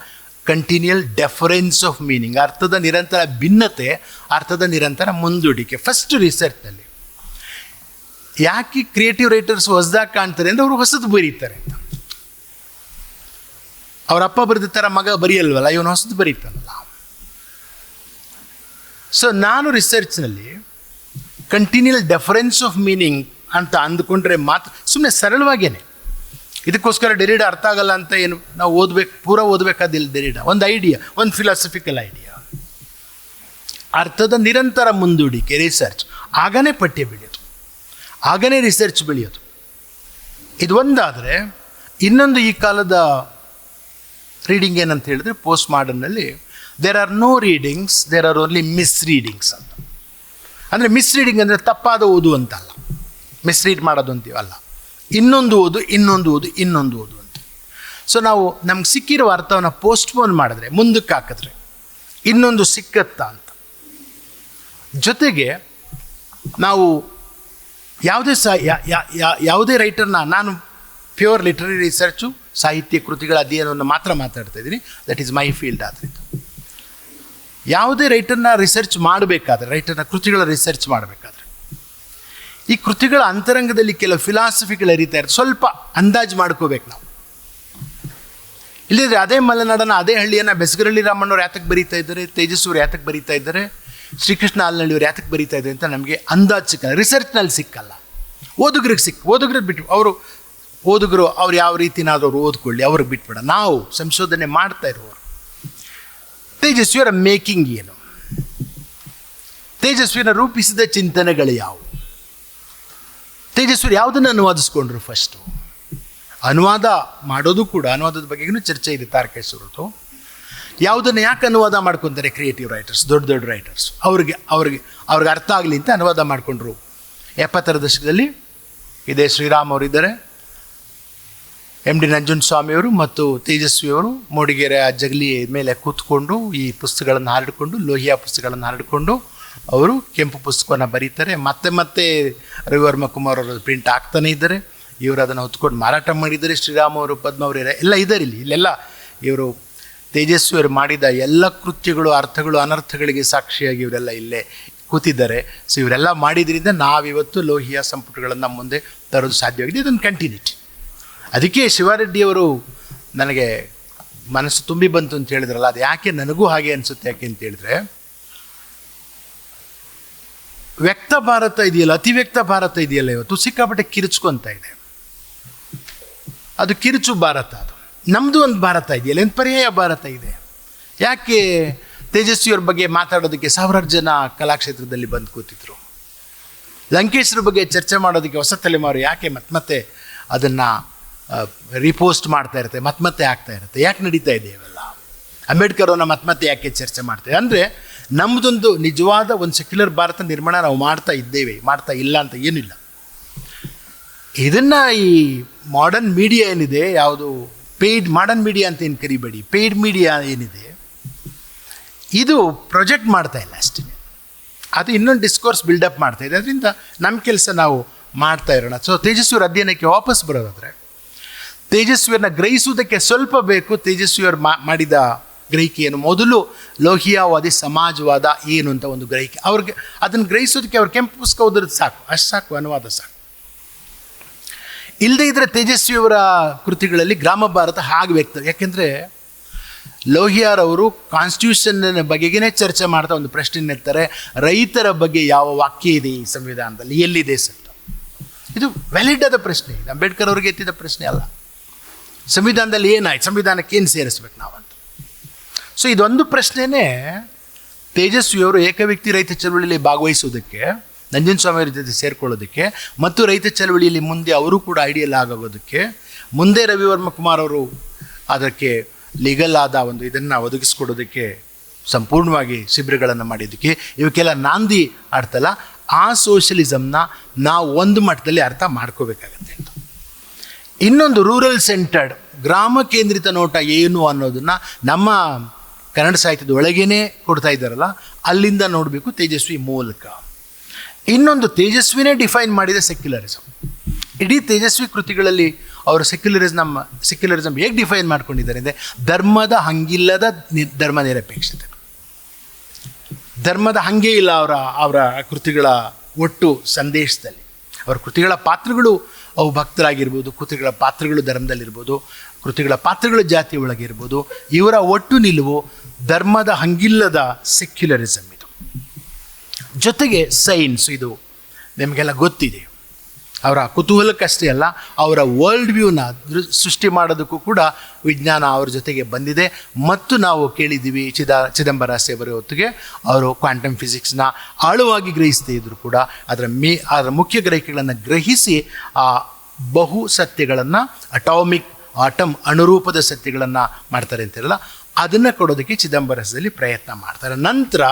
Continual difference of meaning ಅರ್ಥದ ನಿರಂತರ ಭಿನ್ನತೆ, ಅರ್ಥದ ನಿರಂತರ ಮುಂದೂಡಿಕೆ. ಫಸ್ಟ್ ರಿಸರ್ಚ್ನಲ್ಲಿ ಯಾಕೆ ಕ್ರಿಯೇಟಿವ್ ರೈಟರ್ಸ್ ಹೊಸದಾಗಿ ಕಾಣ್ತಾರೆ ಅಂದರೆ ಅವರು ಹೊಸದು ಬರೀತಾರೆ. ಅವರ ಅಪ್ಪ ಬರೆದ ಥರ ಮಗ ಬರೆಯಲ್ವಲ್ಲ, ಇವನು ಹೊಸದು ಬರೀತಾನಲ್ಲ. ಸೊ ನಾನು ರಿಸರ್ಚ್ನಲ್ಲಿ ಕಂಟಿನ್ಯೂಲ್ ಡೆಫರೆನ್ಸ್ ಆಫ್ ಮೀನಿಂಗ್ ಅಂತ ಅಂದುಕೊಂಡ್ರೆ ಮಾತ್ರ ಸುಮ್ಮನೆ ಸರಳವಾಗೇನೆ ಇದಕ್ಕೋಸ್ಕರ ಡೆರಿಡ ಅರ್ಥ ಆಗಲ್ಲ ಅಂತ ಏನು, ನಾವು ಓದ್ಬೇಕು, ಪೂರ ಓದಬೇಕಾದಿಲ್ಲ ಡೆರಿಡ. ಒಂದು ಐಡಿಯಾ ಒಂದು ಫಿಲಾಸಫಿಕಲ್ ಐಡಿಯಾ ಅರ್ಥದ ನಿರಂತರ ಮುಂದೂಡಿಕೆ ರಿಸರ್ಚ್ ಆಗನೇ ಪಠ್ಯ ಬೆಳೆಯೋದು ಆಗನೇ ರಿಸರ್ಚ್ ಬೆಳೆಯೋದು. ಇದು ಒಂದಾದರೆ, ಇನ್ನೊಂದು ಈ ಕಾಲದ ರೀಡಿಂಗ್ ಏನಂತ ಹೇಳಿದ್ರೆ post ಮಾಡರ್ನಲ್ಲಿ there are no readings there are only misreadings ಅಂತ. ಅಂದರೆ ಮಿಸ್ ರೀಡಿಂಗ್ ಅಂದರೆ ತಪ್ಪಾದ ಓದು ಅಂತಲ್ಲ. ಮಿಸ್ ರೀಡ್ ಮಾಡೋದು ಅಂತೀವಲ್ಲ ಇನ್ನೊಂದು ಓದು ಇನ್ನೊಂದು ಓದು ಇನ್ನೊಂದು ಓದು ಅಂತ. ಸೊ ನಾವು ನಮ್ಗೆ ಸಿಕ್ಕಿರುವ ಅರ್ಥವನ್ನು ಪೋಸ್ಟ್ಪೋನ್ ಮಾಡಿದ್ರೆ, ಮುಂದಕ್ಕೆ ಹಾಕಿದ್ರೆ, ಇನ್ನೊಂದು ಸಿಕ್ಕತ್ತಾ ಅಂತ. ಜೊತೆಗೆ ನಾವು ಯಾವುದೇ ಸಾ ಯಾವುದೇ ರೈಟರ್ನ ನಾನು ಪ್ಯೂರ್ ಲಿಟರರಿ ರಿಸರ್ಚು ಸಾಹಿತ್ಯ ಕೃತಿಗಳ ಅಧ್ಯಯನವನ್ನು ಮಾತ್ರ ಮಾತಾಡ್ತಾ ಇದ್ದೀನಿ. ದಟ್ ಈಸ್ ಮೈ ಫೀಲ್ಡ್ ಆದ್ದರಿಂದ ಯಾವುದೇ ರೈಟರ್ನ ರಿಸರ್ಚ್ ಮಾಡಬೇಕಾದ್ರೆ ರೈಟರ್ನ ಕೃತಿಗಳ ರಿಸರ್ಚ್ ಮಾಡಬೇಕಾದ್ರೆ, ಈ ಕೃತಿಗಳ ಅಂತರಂಗದಲ್ಲಿ ಕೆಲವು ಫಿಲಾಸಫಿಗಳು ಇರುತ್ತೆ ಸ್ವಲ್ಪ ಅಂದಾಜು ಮಾಡ್ಕೋಬೇಕು ನಾವು. ಇಲ್ಲದಿದ್ರೆ ಅದೇ ಮಲೆನಾಡನ ಅದೇ ಹಳ್ಳಿಯನ್ನು ಬೆಸಗರಳ್ಳಿ ರಾಮಣ್ಣವ್ರು ಯಾತಕ್ಕೆ ಬರೀತಾ ಇದ್ದಾರೆ ತೇಜಸ್ವರು ಯಾತಕ್ಕೆ ಬರೀತಾ ಇದ್ದಾರೆ ಶ್ರೀಕೃಷ್ಣ ಆಲ್ನಳ್ಳಿಯವ್ರು ಯಾತಕ್ಕೆ ಬರೀತಾ ಇದೆ ಅಂತ ನಮಗೆ ಅಂದಾಜು ಸಿಕ್ಕಲ್ಲ ರಿಸರ್ಚ್ನಲ್ಲಿ ಸಿಕ್ಕಲ್ಲ. ಓದುಗರಿಗೆ ಸಿಕ್ ಓದುಗರಿಗೆ ಬಿಟ್ಟು ಅವರು ಓದುಗರು ಅವ್ರು ಯಾವ ರೀತಿನಾದವರು ಓದ್ಕೊಳ್ಳಿ, ಅವ್ರಿಗೆ ಬಿಟ್ಬಿಡ. ನಾವು ಸಂಶೋಧನೆ ಮಾಡ್ತಾ ಇರುವವರು ತೇಜಸ್ವಿಯರ ಮೇಕಿಂಗ್ ಏನು? ತೇಜಸ್ವಿನ ರೂಪಿಸಿದ ಚಿಂತನೆಗಳು ಯಾವುವು? ತೇಜಸ್ವಿ ಯಾವುದನ್ನು ಅನುವಾದಿಸ್ಕೊಂಡ್ರು ಫಸ್ಟು ಅನುವಾದ ಮಾಡೋದು ಕೂಡ, ಅನುವಾದದ ಬಗ್ಗೆ ಚರ್ಚೆ ಇದೆ ತಾರಕೇಶ್ವರದ್ದು. ಯಾವುದನ್ನು ಯಾಕೆ ಅನುವಾದ ಮಾಡ್ಕೊತಾರೆ ಕ್ರಿಯೇಟಿವ್ ರೈಟರ್ಸ್ ದೊಡ್ಡ ದೊಡ್ಡ ರೈಟರ್ಸ್ ಅವ್ರಿಗೆ ಅವ್ರಿಗೆ ಅವ್ರಿಗೆ ಅರ್ಥ ಆಗಲಿ ಅಂತ ಅನುವಾದ ಮಾಡಿಕೊಂಡ್ರು. ಎಪ್ಪತ್ತರ ದಶಕದಲ್ಲಿ ಇದೇ ಶ್ರೀರಾಮ್ ಅವರಿದ್ದಾರೆ. ಎಂ ಡಿ ನಂಜುನ್ ಸ್ವಾಮಿಯವರು ಮತ್ತು ತೇಜಸ್ವಿಯವರು ಮೂಡಿಗೆರೆ ಆ ಜಗಲಿ ಮೇಲೆ ಕೂತ್ಕೊಂಡು ಈ ಪುಸ್ತಕಗಳನ್ನು ಹರಡಿಕೊಂಡು, ಲೋಹಿಯಾ ಪುಸ್ತಕಗಳನ್ನು ಹರಡಿಕೊಂಡು ಅವರು ಕೆಂಪು ಪುಸ್ತಕವನ್ನು ಬರೀತಾರೆ. ಮತ್ತೆ ಮತ್ತೆ ರವಿವರ್ಮ ಕುಮಾರ್ ಅವರು ಪ್ರಿಂಟ್ ಆಗ್ತಾನೆ ಇದ್ದಾರೆ. ಇವರು ಅದನ್ನು ಹೊತ್ಕೊಂಡು ಮಾರಾಟ ಮಾಡಿದ್ದಾರೆ. ಶ್ರೀರಾಮ್ ಅವರು ಪದ್ಮ ಅವರು ಎಲ್ಲ ಇದ್ದಾರೆ ಇಲ್ಲಿ. ಇಲ್ಲೆಲ್ಲ ಇವರು ತೇಜಸ್ವಿ ಅವರು ಮಾಡಿದ ಎಲ್ಲ ಕೃತ್ಯಗಳು, ಅರ್ಥಗಳು, ಅನರ್ಥಗಳಿಗೆ ಸಾಕ್ಷಿಯಾಗಿ ಇವರೆಲ್ಲ ಇಲ್ಲೇ ಕೂತಿದ್ದಾರೆ. ಸೊ ಇವರೆಲ್ಲ ಮಾಡಿದ್ರಿಂದ ನಾವಿವತ್ತು ಲೋಹಿಯ ಸಂಪುಟಗಳನ್ನು ಮುಂದೆ ತರೋದು ಸಾಧ್ಯವಾಗಿದೆ. ಇದೊಂದು ಕಂಟಿನ್ಯೂಟಿ ಅದಕ್ಕೆ ಶಿವಾರೆಡ್ಡಿಯವರು ನನಗೆ ಮನಸ್ಸು ತುಂಬಿ ಬಂತು ಅಂತ ಹೇಳಿದ್ರಲ್ಲ, ಅದು ಯಾಕೆ ನನಗೂ ಹಾಗೆ ಅನಿಸುತ್ತೆ ಯಾಕೆ ಅಂತ ಹೇಳಿದ್ರೆ, ವ್ಯಕ್ತ ಭಾರತ ಇದೆಯಲ್ಲ ಅತಿವ್ಯಕ್ತ ಭಾರತ ಇದೆಯಲ್ಲ ಇವತ್ತು, ಸಿಕ್ಕಾಪಟ್ಟೆ ಕಿರುಚ್ಕೊಂತ ಇದೆ. ಅದು ಕಿರುಚು ಭಾರತ ಅದು. ನಮ್ಮದು ಒಂದು ಭಾರತ ಇದೆಯಲ್ಲ, ಒಂದು ಪರ್ಯಾಯ ಭಾರತ ಇದೆ. ಯಾಕೆ ತೇಜಸ್ವಿಯವ್ರ ಬಗ್ಗೆ ಮಾತಾಡೋದಕ್ಕೆ ಸಾವಿರಾರು ಜನ ಕಲಾಕ್ಷೇತ್ರದಲ್ಲಿ ಬಂದು ಕೂತಿದ್ರು. ಲಂಕೇಶ್ರ ಬಗ್ಗೆ ಚರ್ಚೆ ಮಾಡೋದಕ್ಕೆ ಹೊಸ ತಲೆಮಾರು ಯಾಕೆ ಮತ್ತೆ ಮತ್ತೆ ಅದನ್ನು ರಿಪೋಸ್ಟ್ ಮಾಡ್ತಾ ಇರುತ್ತೆ ಮತ್ತೆ ಮತ್ತೆ ಆಗ್ತಾ ಇರುತ್ತೆ, ಯಾಕೆ ನಡೀತಾ ಇದೆ ಇವೆಲ್ಲ? ಅಂಬೇಡ್ಕರ್ ಅವ್ರನ್ನ ಮತ್ತೆ ಮತ್ತೆ ಯಾಕೆ ಚರ್ಚೆ ಮಾಡ್ತೇವೆ ಅಂದರೆ ನಮ್ಮದೊಂದು ನಿಜವಾದ ಒಂದು ಸೆಕ್ಯುಲರ್ ಭಾರತ ನಿರ್ಮಾಣ ನಾವು ಮಾಡ್ತಾ ಇದ್ದೇವೆ, ಮಾಡ್ತಾ ಇಲ್ಲ ಅಂತ ಏನಿಲ್ಲ. ಇದನ್ನು ಈ ಮಾಡರ್ನ್ ಮೀಡಿಯಾ ಏನಿದೆ, ಯಾವುದು ಪೇಯ್ಡ್ ಮಾಡರ್ನ್ ಮೀಡಿಯಾ ಅಂತ ಏನು ಕರಿಬೇಡಿ. ಪೇಯ್ಡ್ ಮೀಡಿಯಾ ಏನಿದೆ, ಇದು ಪ್ರೊಜೆಕ್ಟ್ ಮಾಡ್ತಾ ಇಲ್ಲ ಅಷ್ಟೇ. ಅದು ಇನ್ನೊಂದು ಡಿಸ್ಕೋರ್ಸ್ ಬಿಲ್ಡಪ್ ಮಾಡ್ತಾ ಇದೆ. ಅದರಿಂದ ನಮ್ಮ ಕೆಲಸ ನಾವು ಮಾಡ್ತಾ ಇರೋಣ. ಸೊ ತೇಜಸ್ವಿಯವ್ರ ಅಧ್ಯಯನಕ್ಕೆ ವಾಪಸ್ ಬರೋದಾದರೆ ತೇಜಸ್ವಿಯವ್ರನ್ನ ಗ್ರಹಿಸುವುದಕ್ಕೆ ಸ್ವಲ್ಪ ಬೇಕು. ತೇಜಸ್ವಿಯವ್ರು ಮಾಡಿದ ಗ್ರಹಿಕೆಯನ್ನು ಮೊದಲು ಲೋಹಿಯಾವಾದಿ ಸಮಾಜವಾದ ಏನು ಅಂತ ಒಂದು ಗ್ರಹಿಕೆ. ಅವ್ರಿಗೆ ಅದನ್ನು ಗ್ರಹಿಸೋದಕ್ಕೆ ಅವ್ರು ಕೆಂಪು ಪುಸ್ತಕ ಓದೋದು ಸಾಕು. ಅಷ್ಟು ಸಾಕು, ಅನುವಾದ ಸಾಕು. ಇಲ್ಲದೇ ಇದ್ದರೆ ತೇಜಸ್ವಿಯವರ ಕೃತಿಗಳಲ್ಲಿ ಗ್ರಾಮ ಭಾರತ ಹಾಗೆ ವ್ಯಕ್ತ. ಯಾಕೆಂದರೆ ಲೋಹಿಯಾರ್ ಅವರು ಕಾನ್ಸ್ಟಿಟ್ಯೂಷನ್ ಬಗೆಗೇ ಚರ್ಚೆ ಮಾಡ್ತಾ ಒಂದು ಪ್ರಶ್ನೆ ಎತ್ತಾರೆ, ರೈತರ ಬಗ್ಗೆ ಯಾವ ವಾಕ್ಯ ಇದೆ ಈ ಸಂವಿಧಾನದಲ್ಲಿ, ಎಲ್ಲಿದೆ ಸರ್? ಇದು ವ್ಯಾಲಿಡ್ ಆದ ಪ್ರಶ್ನೆ. ಇದು ಅಂಬೇಡ್ಕರ್ ಅವ್ರಿಗೆ ಎತ್ತಿದ ಪ್ರಶ್ನೆ ಅಲ್ಲ. ಸಂವಿಧಾನದಲ್ಲಿ ಏನಾಯ್ತು? ಸಂವಿಧಾನಕ್ಕೆ ಏನು ಸೇರಿಸ್ಬೇಕು ನಾವಂತ ಸೊ ಇದೊಂದು ಪ್ರಶ್ನೆನೇ ತೇಜಸ್ವಿಯವರು ಏಕವ್ಯಕ್ತಿ ರೈತ ಚಳವಳಿಯಲ್ಲಿ ಭಾಗವಹಿಸೋದಕ್ಕೆ ನಂಜನ್ ಅವರ ಜೊತೆ ಸೇರಿಕೊಳ್ಳೋದಕ್ಕೆ ಮತ್ತು ರೈತ ಚಳವಳಿಯಲ್ಲಿ ಮುಂದೆ ಅವರು ಕೂಡ ಐಡಿಯಲ್ ಆಗೋದಕ್ಕೆ ಮುಂದೆ ರವಿವರ್ಮ ಕುಮಾರ್ ಅವರು ಅದಕ್ಕೆ ಲೀಗಲ್ ಆದ ಒಂದು ಇದನ್ನು ಒದಗಿಸ್ಕೊಡೋದಕ್ಕೆ ಸಂಪೂರ್ಣವಾಗಿ ಶಿಬಿರಗಳನ್ನು ಮಾಡಿದ್ದಕ್ಕೆ ಇವಕ್ಕೆಲ್ಲ ನಾಂದಿ ಆಡ್ತಲ್ಲ, ಆ ಸೋಷಲಿಸಮ್ನ ನಾವು ಒಂದು ಮಟ್ಟದಲ್ಲಿ ಅರ್ಥ ಮಾಡ್ಕೋಬೇಕಾಗತ್ತೆ ಇನ್ನೊಂದು ರೂರಲ್ ಸೆಂಟರ್ಡ್ ಗ್ರಾಮ ಕೇಂದ್ರಿತ ನೋಟ ಏನು ಅನ್ನೋದನ್ನು ನಮ್ಮ ಕನ್ನಡ ಸಾಹಿತ್ಯದ ಒಳಗೇನೆ ಕೊಡ್ತಾ ಇದ್ದಾರಲ್ಲ, ಅಲ್ಲಿಂದ ನೋಡಬೇಕು ತೇಜಸ್ವಿ ಮೂಲಕ. ಇನ್ನೊಂದು ತೇಜಸ್ವಿನೇ ಡಿಫೈನ್ ಮಾಡಿದೆ ಸೆಕ್ಯುಲರಿಸಮ್ ಇಡೀ ತೇಜಸ್ವಿ ಕೃತಿಗಳಲ್ಲಿ ಅವರು ಸೆಕ್ಯುಲರಿಸಮ್ ಸೆಕ್ಯುಲರಿಸಮ್ ಹೇಗೆ ಡಿಫೈನ್ ಮಾಡ್ಕೊಂಡಿದ್ದಾರೆ ಅಂದರೆ ಧರ್ಮದ ಹಂಗಿಲ್ಲದ ಧರ್ಮ ನಿರಪೇಕ್ಷತೆ. ಧರ್ಮದ ಹಂಗೆ ಇಲ್ಲ ಅವರ ಅವರ ಕೃತಿಗಳ ಒಟ್ಟು ಸಂದೇಶದಲ್ಲಿ. ಅವರ ಕೃತಿಗಳ ಪಾತ್ರಗಳು ಅವು ಭಕ್ತರಾಗಿರ್ಬೋದು, ಕೃತಿಗಳ ಪಾತ್ರಗಳು ಧರ್ಮದಲ್ಲಿರ್ಬೋದು, ಕೃತಿಗಳ ಪಾತ್ರಗಳು ಜಾತಿ ಒಳಗಿರ್ಬೋದು ಇವರ ಒಟ್ಟು ನಿಲುವು ಧರ್ಮದ ಹಂಗಿಲ್ಲದ ಸೆಕ್ಯುಲರಿಸಮ್ ಜೊತೆಗೆ ಸೈನ್ಸ್ ಇದು ನಿಮಗೆಲ್ಲ ಗೊತ್ತಿದೆ. ಅವರ ಕುತೂಹಲಕ್ಕಷ್ಟೇ ಅಲ್ಲ, ಅವರ ವರ್ಲ್ಡ್ ವ್ಯೂನ ಸೃಷ್ಟಿ ಮಾಡೋದಕ್ಕೂ ಕೂಡ ವಿಜ್ಞಾನ ಅವ್ರ ಜೊತೆಗೆ ಬಂದಿದೆ. ಮತ್ತು ನಾವು ಕೇಳಿದ್ದೀವಿ ಚಿದ, ಚಿದಂಬರ ಸೇವರ ಹೊತ್ತಿಗೆ, ಅವರು ಕ್ವಾಂಟಮ್ ಫಿಸಿಕ್ಸ್ನ ಆಳವಾಗಿ ಗ್ರಹಿಸ್ತಾ ಇದ್ರು ಕೂಡ. ಅದರ ಮೇ, ಅದರ ಮುಖ್ಯ ಗ್ರಹಿಕೆಗಳನ್ನು ಗ್ರಹಿಸಿ, ಆ ಬಹು ಸತ್ಯಗಳನ್ನು ಅಟಾಮಿಕ್ ಆಟಮ್ ಅನುರೂಪದ ಸತ್ಯಗಳನ್ನು ಮಾಡ್ತಾರೆ ಅಂತಿರಲ್ಲ, ಅದನ್ನು ಕೊಡೋದಕ್ಕೆ ಚಿದಂಬರಸದಲ್ಲಿ ಪ್ರಯತ್ನ ಮಾಡ್ತಾರೆ. ನಂತರ